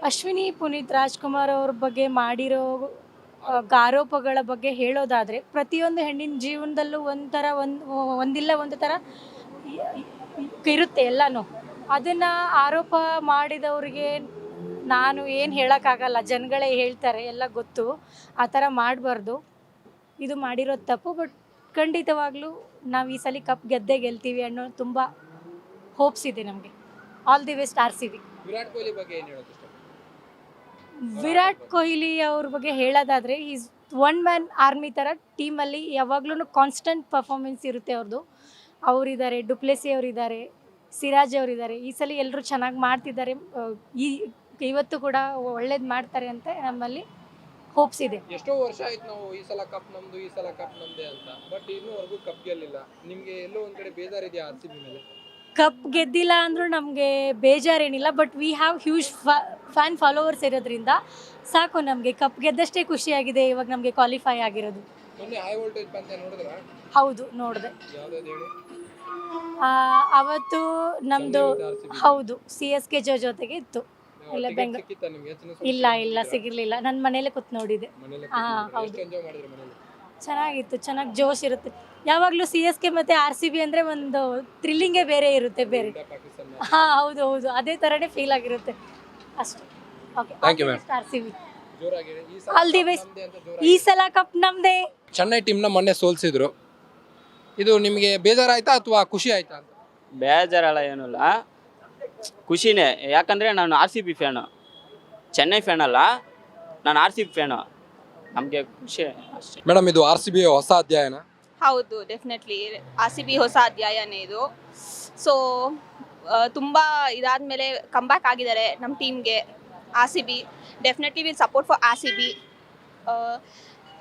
ಅಶ್ವಿನಿ ಪುನೀತ್ ರಾಜ್ಕುಮಾರ್ ಅವ್ರ ಬಗ್ಗೆ ಮಾಡಿರೋ ಆರೋಪಗಳ ಬಗ್ಗೆ ಹೇಳೋದಾದರೆ, ಪ್ರತಿಯೊಂದು ಹೆಣ್ಣಿನ ಜೀವನದಲ್ಲೂ ಒಂಥರ ಒಂದು ಒಂದಿಲ್ಲ ಒಂದು ಥರ ಇರುತ್ತೆ ಎಲ್ಲನೂ. ಅದನ್ನು ಆರೋಪ ಮಾಡಿದವ್ರಿಗೆ ನಾನು ಏನು ಹೇಳೋಕ್ಕಾಗಲ್ಲ, ಜನಗಳೇ ಹೇಳ್ತಾರೆ, ಎಲ್ಲ ಗೊತ್ತು. ಆ ಥರ ಮಾಡಬಾರ್ದು. ಇದು ಮಾಡಿರೋದು ತಪ್ಪು, ಬಟ್ ಖಂಡಿತವಾಗ್ಲೂ ನಾವು ಈ ಸಲ ಕಪ್ ಗೆದ್ದೆ ಗೆಲ್ತೀವಿ ಅನ್ನೋ ತುಂಬ ಹೋಪ್ಸ್ ಇದೆ ನಮಗೆ. All the best R C Virat Kohli ಬಗ್ಗೆ ಏನು ಹೇಳೋದು ವಿರಾಟ್ ಕೊಹ್ಲಿ ಅವ್ರ ಬಗ್ಗೆ ಹೇಳೋದಾದರೆ ಈಸ್ ಒನ್ ಮ್ಯಾನ್ ಆರ್ಮಿ ಥರ ಟೀಮಲ್ಲಿ ಯಾವಾಗ್ಲೂ ಕಾನ್ಸ್ಟೆಂಟ್ ಪರ್ಫಾರ್ಮೆನ್ಸ್ ಇರುತ್ತೆ ಅವ್ರದ್ದು ಅವರಿದ್ದಾರೆ, ಡುಪ್ಲೆಸಿ ಅವರಿದ್ದಾರೆ, ಸಿರಾಜ್ ಅವರಿದ್ದಾರೆ. ಈ ಸಲ ಎಲ್ಲರೂ ಚೆನ್ನಾಗಿ ಮಾಡ್ತಿದ್ದಾರೆ. ಈ, ಇವತ್ತು ಕೂಡ ಒಳ್ಳೇದು ಮಾಡ್ತಾರೆ ಅಂತ ನಮ್ಮಲ್ಲಿ ಹೋಪ್ಸ್ ಇದೆ. ಎಷ್ಟೋ ವರ್ಷ ಆಯ್ತು ನಾವು ಈ ಸಲ ಕಪ್ ನಮ್ದು, ಈ ಸಲ ಕಪ್ ನಮ್ದೇ ಅಂತ. ಬಟ್ ಇನ್ನೂವರೆಗೂ ಕಪ್ ಗೆಲ್ಲಿಲ್ಲ. ನಿಮಗೆ ಎಲ್ಲೋ ಒಂದ್ ಕಡೆ ಬೇಜಾರಿದೆಯಾ ಆರ್ ಸಿ ಬಿ ಮೇಲೆ? ಕಪ್ ಗೆದ್ದಿಲ್ಲ ಅಂದರೂ ನಮಗೆ ಬೇಜಾರೇನಿಲ್ಲ but we have huge fan followers ಇರೋದ್ರಿಂದ ಸಾಕು ನಮಗೆ. ಕಪ್ ಗೆದ್ದಷ್ಟೇ ಖುಷಿಯಾಗಿದೆ ಇವಾಗ ನಮಗೆ ಕ್ವಾಲಿಫೈ ಆಗಿರೋದು. ಹೌದು ನೋಡಿದೆ. ಅವತ್ತು ನಮ್ಮದು ಹೌದು ಸಿ ಎಸ್ ಕೆ ಜೋ ಜೊತೆಗೆ ಇತ್ತು. ಇಲ್ಲ ಬೆಂಗ್ಳೂರ್. ಇಲ್ಲ ಇಲ್ಲ ಸಿಗಿರ್ಲಿಲ್ಲ ನನ್ನ ಮನೇಲೆ ಕೂತ್ ನೋಡಿದೆ. ಹಾ, ಹೌದು. ಚೆನ್ನಾಗಿತ್ತು ಚೆನ್ನಾಗಿ ಜೋಶ್ ಇರುತ್ತೆ. ಯಾವಾಗಲೂ ಸಿ ಎಸ್ ಕೆ ಮತ್ತು ಆರ್ ಸಿ ಬಿ ಅಂದರೆ ಒಂದು ಥ್ರಿಲ್ಲಿಂಗೇ ಬೇರೆ ಇರುತ್ತೆ ಬೇರೆ. ಹಾಂ ಹೌದು ಹೌದು. ಅದೇ ಥರನೇ ಫೀಲ್ ಆಗಿರುತ್ತೆ. ಅಷ್ಟೇ. Okay Thank you, ma'am. R C B. ಜೋರಾಗಿ ಹೇಳಿ. ಈ ಸಲ ಕಪ್ ಈ ಸಲ ನಮ್ಮದೇ ಚೆನ್ನೈ ಟೀಮ್ನ ಮೊನ್ನೆ ಸೋಲ್ಸಿದ್ರು. ಇದು ನಿಮಗೆ ಬೇಜಾರಾಯ್ತಾ ಅಥವಾ ಖುಷಿ ಆಯ್ತಾ ಅಂತ? ಬೇಜಾರಲ್ಲ ಏನಿಲ್ಲ. ಖುಷಿನೇ. ಯಾಕಂದರೆ ನಾನು R C B fan Chennai fan ಅಲ್ಲ. ನಾನು ಆರ್ ಸಿ ಬಿ ಫ್ಯಾನು ನಮಗೆ ಖುಷಿ ಅಷ್ಟೇ. ಮೇಡಮ್ ಇದು ಆರ್ ಸಿ ಬಿ ಹೊಸ ಅಧ್ಯಾಯನ? ಹೌದು ಡೆಫಿನೆಟ್ಲಿ ಆರ್ ಸಿ ಬಿ ಹೊಸ ಅಧ್ಯಾಯನೇ ಇದು. ಸೊ ತುಂಬ ಇದಾದಮೇಲೆ ಕಂಬ್ಯಾಕ್ ಆಗಿದ್ದಾರೆ ನಮ್ಮ ಟೀಮ್ಗೆ R C B definitely will support for R C B.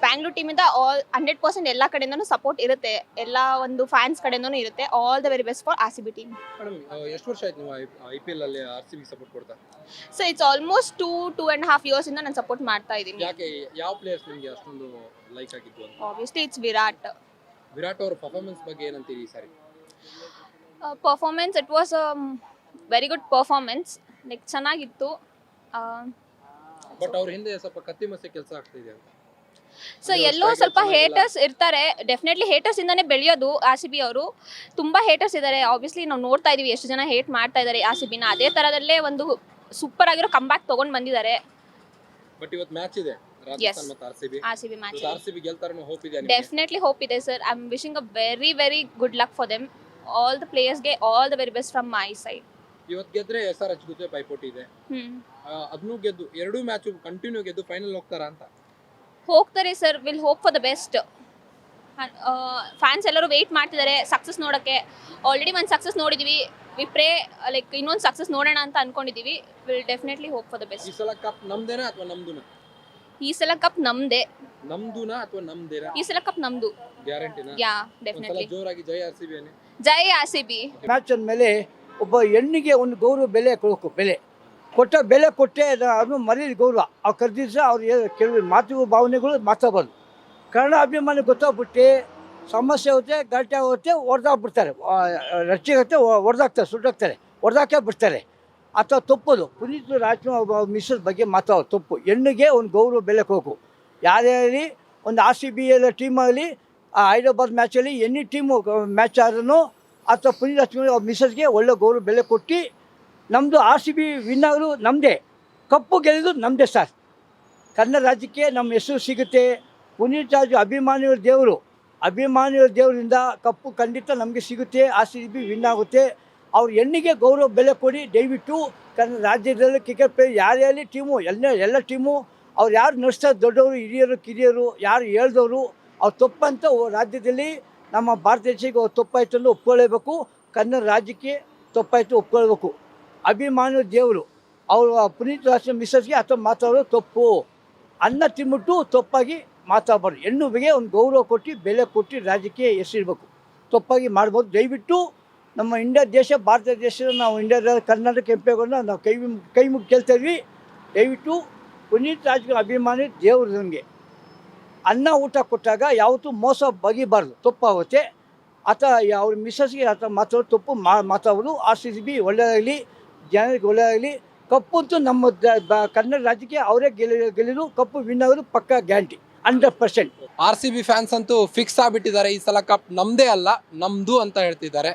Bangalore ಟೀಮಿಂದ all hundred percent ಎಲ್ಲ ಕಡೆಯಿಂದನೂ ಸಪೋರ್ಟ್ ಇರುತ್ತೆ. ಎಲ್ಲ ಒಂದು ಫ್ಯಾನ್ಸ್ ಕಡೆಯಿಂದನೂ ಇರುತ್ತೆ. All the very best for R C B team madam ಎಷ್ಟು ವರ್ಷ ಆಯ್ತು ನೀವು ಐ ಪಿ ಎಲ್ ಅಲ್ಲಿ ಆರ್ ಸಿ ಬಿ ಸಪೋರ್ಟ್ ಕೊಡ್ತಾ? So it's almost two two and half ಇಂದ ನಾನು ಸಪೋರ್ಟ್ ಮಾಡ್ತಾ ಇದ್ದೀನಿ. ಯಾಕೆ ಯಾವ ಪ್ಲೇಯರ್ಸ್ ನಿಮಗೆ ಅಷ್ಟೊಂದು ಲೈಕ್ ಆಗಿತ್ತು ಆಬ್ವಿಯಸ್ಲಿ ಇಟ್ಸ್ ವಿರಾಟ್. ವಿರಾಟ್ ಅವರ ಪರ್ಫಾರ್ಮೆನ್ಸ್ ಬಗ್ಗೆ ಏನಂತೀರಿ ಈ ಸಾರಿ? Performance it was very good performance like ಚೆನ್ನಾಗಿತ್ತು. ಬಟ್ ಅವ್ರ ಹಿಂದೆ ಸ್ವಲ್ಪ ಕತ್ತಿ ಮಸೆ ಕೆಲಸ ಆಗ್ತಿದೆ ಅಂತ. ಸೊ ಎಲ್ಲೋ ಸ್ವಲ್ಪ ಹೇಟರ್ಸ್ ಇರ್ತಾರೆ. ಡೆಫಿನೆಟ್ಲಿ ಹೇಟರ್ಸ್ ಇಂದಾನೆ ಬೆಳೆಯೋದು ಆರ್ ಸಿ ಬಿ ಅವರು. ತುಂಬಾ ಹೇಟರ್ಸ್ ಇದ್ದಾರೆ ಆಬ್ವಿಯಸ್ಲಿ ನಾವು ನೋಡ್ತಾ ಇದೀವಿ ಎಷ್ಟು ಜನ ಹೇಟ್ ಮಾಡ್ತಾ ಇದ್ದಾರೆ ಆರ್ ಸಿ ಬಿನ ಅದೇ ತರದಲ್ಲೇ ಒಂದು ಸೂಪರ್ ಆಗಿರೋ ಕಂಬ್ಯಾಕ್ ತಗೊಂಡ್ ಬಂದಿದ್ದಾರೆ. ಬಟ್ ಇವತ್ತು ಮ್ಯಾಚ್ ಇದೆ. ರಾಜಸ್ಥಾನ್ ಮತ್ತು ಮ್ಯಾಚ್ ಹೋಪ್ ಇದೆ? ಡೆಫಿನೆಟ್ಲಿ ಹೋಪ್ ಇದೆ sir I am wishing a very very good luck for them all the ಪ್ಲೇಯರ್ಸ್ಗೆ all the very best from my side ಇವತ್ತು ಗೆದ್ರೆ ಎಸ್ ಆರ್ ಎಚ್ ಜೊತೆ ಪೈಪೋಟಿ ಇದೆ. ಅದನ್ನು ಗೆದ್ದು ಎರಡೂ ಮ್ಯಾಚ್ ಕಂಟಿನ್ಯೂ ಗೆದ್ದು ಫೈನಲ್ ಹೋಗ್ತಾರ ಅಂತ? ಹೋಗ್ತಾರೆ sir will hope for the best fans ಎಲ್ಲರೂ ವೆಯ್ಟ್ ಮಾಡ್ತಿದ್ದಾರೆ ಸಕ್ಸಸ್ ನೋಡೋಕ್ಕೆ. ಆಲ್ರೆಡಿ ಒಂದು ಸಕ್ಸಸ್ ನೋಡಿದ್ವಿ. ವಿ ಪ್ರೇ ಲೈಕ್ ಇನ್ನೊಂದು ಸಕ್ಸಸ್ ನೋಡೋಣ ಅಂತ ಅನ್ಕೊಂಡಿದ್ದೀವಿ will definitely hope for the best ಈ ಸಲ ಕಪ್ ನಮ್ದೇನಾ ಅಥವಾ ನಮ್ದುನಾ? ಈ ಸಲ ಕಪ್ ನಮ್ದೇ. ನಮ್ದುನಾ ಅಥವಾ ನಮ್ದೇನಾ? ಈ ಸಲ ಕಪ್ ನಮ್ದು. ಗ್ಯಾರಂಟಿನಾ ಯಾ ಡೆಫಿನೆಟ್ಲಿ ಜೋರಾಗಿ ಜೈ ಆರ್ ಸಿ ಬಿ ಜೈ ಆರ್ ಸಿ ಬಿ. ಮ್ಯಾಚ್ ಅಂದಮೇಲೆ ಒಬ್ಬ ಹೆಣ್ಣಿಗೆ ಒಂದು ಗೌರವ ಬೆಲೆ ಕೊಡಬೇಕು ಬೆಲೆ. ಕೊಟ್ಟ ಬೆಲೆ ಕೊಟ್ಟೆ ಅದನ್ನು ಮರೀಲಿ ಗೌರವ. ಅವ್ರು ಕರೆದಿದ್ರೆ ಅವ್ರು ಕೆಲವು ಮಾತು ಭಾವನೆಗಳು ಮಾತಾಡಬಾರ್ದು ಕನ್ನಡ ಅಭಿಮಾನಿ ಗೊತ್ತಾಗ್ಬಿಟ್ಟು, ಸಮಸ್ಯೆ ಆಗುತ್ತೆ ಗಲಾಟೆ ಆಗುತ್ತೆ ಹೊಡೆದಾಗ್ಬಿಡ್ತಾರೆ ರಚಿಗತ್ತೆ ಹೊಡೆದಾಗ್ತಾರೆ ಸುಟ್ಟಾಗ್ತಾರೆ ಹೊಡೆದಾಕೆ ಬಿಡ್ತಾರೆ. ಅಥವಾ ತಪ್ಪೋದು. ಪುನೀತ್ ರಾಜ್ಕುಮಾರ್ ಮಿಸ್ರ ಬಗ್ಗೆ ಮಾತಾಡೋದು ತಪ್ಪು. ಹೆಣ್ಣಿಗೆ ಒಂದು ಗೌರವ ಬೆಲೆ ಹೋಗು ಯಾರೇ ಆಗಲಿ ಒಂದು ಆರ್ ಸಿ ಬಿ ಟೀಮ್ ಆಗಲಿ, ಆ ಹೈದರಾಬಾದ್ ಮ್ಯಾಚಲ್ಲಿ ಎನಿ ಟೀಮು ಮ್ಯಾಚ್ ಆದ್ರೂ ಅಥವಾ ಪುನೀತ್ ರಾಜ್ಕುಮಾರ್ ಮಿಸ್ಸಸ್ಗೆ ಒಳ್ಳೆ ಗೌರವ ಬೆಲೆ ಕೊಟ್ಟು ನಮ್ಮದು ಆರ್ ಸಿ ಬಿ ವಿನ್ ಆಗಲು ನಮ್ಮದೇ ಕಪ್ಪು ಗೆಲ್ಲೋದು ನಮ್ಮದೇ ಸರ್ ಕನ್ನಡ ರಾಜ್ಯಕ್ಕೆ ನಮ್ಮ ಹೆಸರು ಸಿಗುತ್ತೆ. ಪುನೀತ್ ರಾಜು ಅಭಿಮಾನಿಗಳ ದೇವರು. ಅಭಿಮಾನಿಗಳ ದೇವರಿಂದ ಕಪ್ಪು ಖಂಡಿತ ನಮಗೆ ಸಿಗುತ್ತೆ, ಆರ್ ಸಿ ಬಿ ವಿನ್ ಆಗುತ್ತೆ. ಅವ್ರ ಹೆಣ್ಣಿಗೆ ಗೌರವ ಬೆಲೆ ಕೊಡಿ, ದಯವಿಟ್ಟು ಕನ್ನಡ ರಾಜ್ಯದಲ್ಲಿ ಕ್ರಿಕೆಟ್ ಪ್ಲೇಯರ್ ಯಾರೇ ಅಲ್ಲಿ ಟೀಮು ಎಲ್ಲ ಎಲ್ಲ ಟೀಮು ಅವ್ರು ಯಾರು ನಡೆಸ್ತಾರೆ ದೊಡ್ಡವರು, ಹಿರಿಯರು, ಕಿರಿಯರು, ಯಾರು ಹೇಳ್ದವರು, ಅವ್ರು ತಪ್ಪಂತ ರಾಜ್ಯದಲ್ಲಿ ನಮ್ಮ ಭಾರತ ದೇಶಕ್ಕೆ ಅವ್ರು ತಪ್ಪಾಯ್ತು ಅಂದ್ರೆ ಒಪ್ಕೊಳ್ಳೇಬೇಕು ಕನ್ನಡ ರಾಜ್ಯಕ್ಕೆ ತಪ್ಪಾಯಿತು ಒಪ್ಕೊಳ್ಬೇಕು. ಅಭಿಮಾನಿ ದೇವರು, ಅವರು ಪುನೀತ್ ರಾಜ ಮಿಸ್ಸಸ್ಗೆ ಅಥವಾ ಮಾತಾಡೋದು ತಪ್ಪು. ಅನ್ನ ತಿಂಬಿಟ್ಟು ತಪ್ಪಾಗಿ ಮಾತಾಡಬಾರ್ದು. ಹೆಣ್ಣುವಿಗೆ ಒಂದು ಗೌರವ ಕೊಟ್ಟು, ಬೆಲೆ ಕೊಟ್ಟು ರಾಜಕೀಯ ಹೆಸರಿರ್ಬೇಕು ತಪ್ಪಾಗಿ ಮಾಡ್ಬೋದು. ದಯವಿಟ್ಟು ನಮ್ಮ ಇಂಡಿಯಾ ದೇಶ, ಭಾರತ ದೇಶದ ನಾವು ಇಂಡಿಯಾದ ಕರ್ನಾಟಕ ಕೆಂಪೇಗೌಡ ನಾವು ಕೈ ಕೈ ಮುಗಿ ಕೇಳ್ತಾ ಇದ್ವಿ. ದಯವಿಟ್ಟು ಪುನೀತ್ ರಾಜ್ಗೆ ಅಭಿಮಾನಿ ದೇವರು ನಮಗೆ. ಅನ್ನ ಊಟ ಕೊಟ್ಟಾಗ ಯಾವತ್ತೂ ಮೋಸ ಬಗಿಬಾರ್ದು. ತಪ್ಪಾಗುತ್ತೆ. ಆತ, ಅವ್ರ ಮಿಸ್ಸಸ್ಗೆ ಆತ ಮಾತಾಡೋದು ತಪ್ಪು ಮಾ ಮಾತಾಡೋದು ಆರ್ ಸಿ ಬಿ ಒಳ್ಳೆಯದಾಗಲಿ ಜನರಿಗೆ ಕಪ್ಪು ಅಂತೂ ನಮ್ಮ ಕನ್ನಡ ರಾಜ್ಯಕ್ಕೆ ಅವರೇ ಗೆಲ್ಲಿ ಗೆಲ್ಲಿದು ಕಪ್ಪು ವಿನ್ ಆಗೋದು ಪಕ್ಕ guarantee hundred percent R C B fans ಅಂತೂ ಫಿಕ್ಸ್ ಆಗಿಬಿಟ್ಟಿದ್ದಾರೆ, ಈ ಸಲ ಕಪ್ ನಮ್ಮದೇ ಅಲ್ಲ ನಮ್ಮದು ಅಂತ ಹೇಳ್ತಿದ್ದಾರೆ.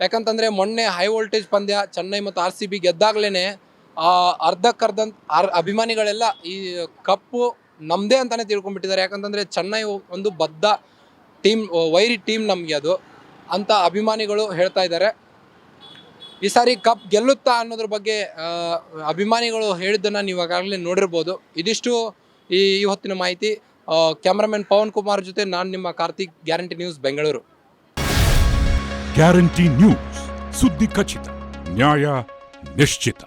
ಯಾಕಂತಂದರೆ ಮೊನ್ನೆ ಹೈ ವೋಲ್ಟೇಜ್ ಪಂದ್ಯ, ಚೆನ್ನೈ ಮತ್ತು ಆರ್ ಸಿ ಬಿ ಗೆದ್ದಾಗ್ಲೇ ಅರ್ಧಕ್ಕರ್ಧ ಅರ್, ಅಭಿಮಾನಿಗಳೆಲ್ಲ ಈ ಕಪ್ಪು ನಮ್ಮದೇ ಅಂತಲೇ ತಿಳ್ಕೊಂಡ್ಬಿಟ್ಟಿದ್ದಾರೆ. ಯಾಕಂತಂದರೆ ಚೆನ್ನೈ ಒಂದು ಬದ್ಧ ಟೀಮ್ ವೈರಿ ಟೀಮ್ ನಮಗೆ ಅದು ಅಂತ ಅಭಿಮಾನಿಗಳು ಹೇಳ್ತಾ ಇದ್ದಾರೆ. ಈ ಸಾರಿ ಕಪ್ ಗೆಲ್ಲುತ್ತಾ ಅನ್ನೋದ್ರ ಬಗ್ಗೆ ಅಭಿಮಾನಿಗಳು ಹೇಳಿದ್ದನ್ನು ಈಗಾಗಲೇ ನೋಡಿರ್ಬೋದು. ಇದಿಷ್ಟು ಈ ಈ ಹೊತ್ತಿನ ಮಾಹಿತಿ. ಕ್ಯಾಮ್ರಾಮನ್ ಪವನ್ ಕುಮಾರ್ ಜೊತೆ ನಾನು ನಿಮ್ಮ Karthik guarantee news Bengaluru. Guarantee news. ಸುದ್ದಿ ಖಚಿತ, ನ್ಯಾಯ ನಿಶ್ಚಿತ.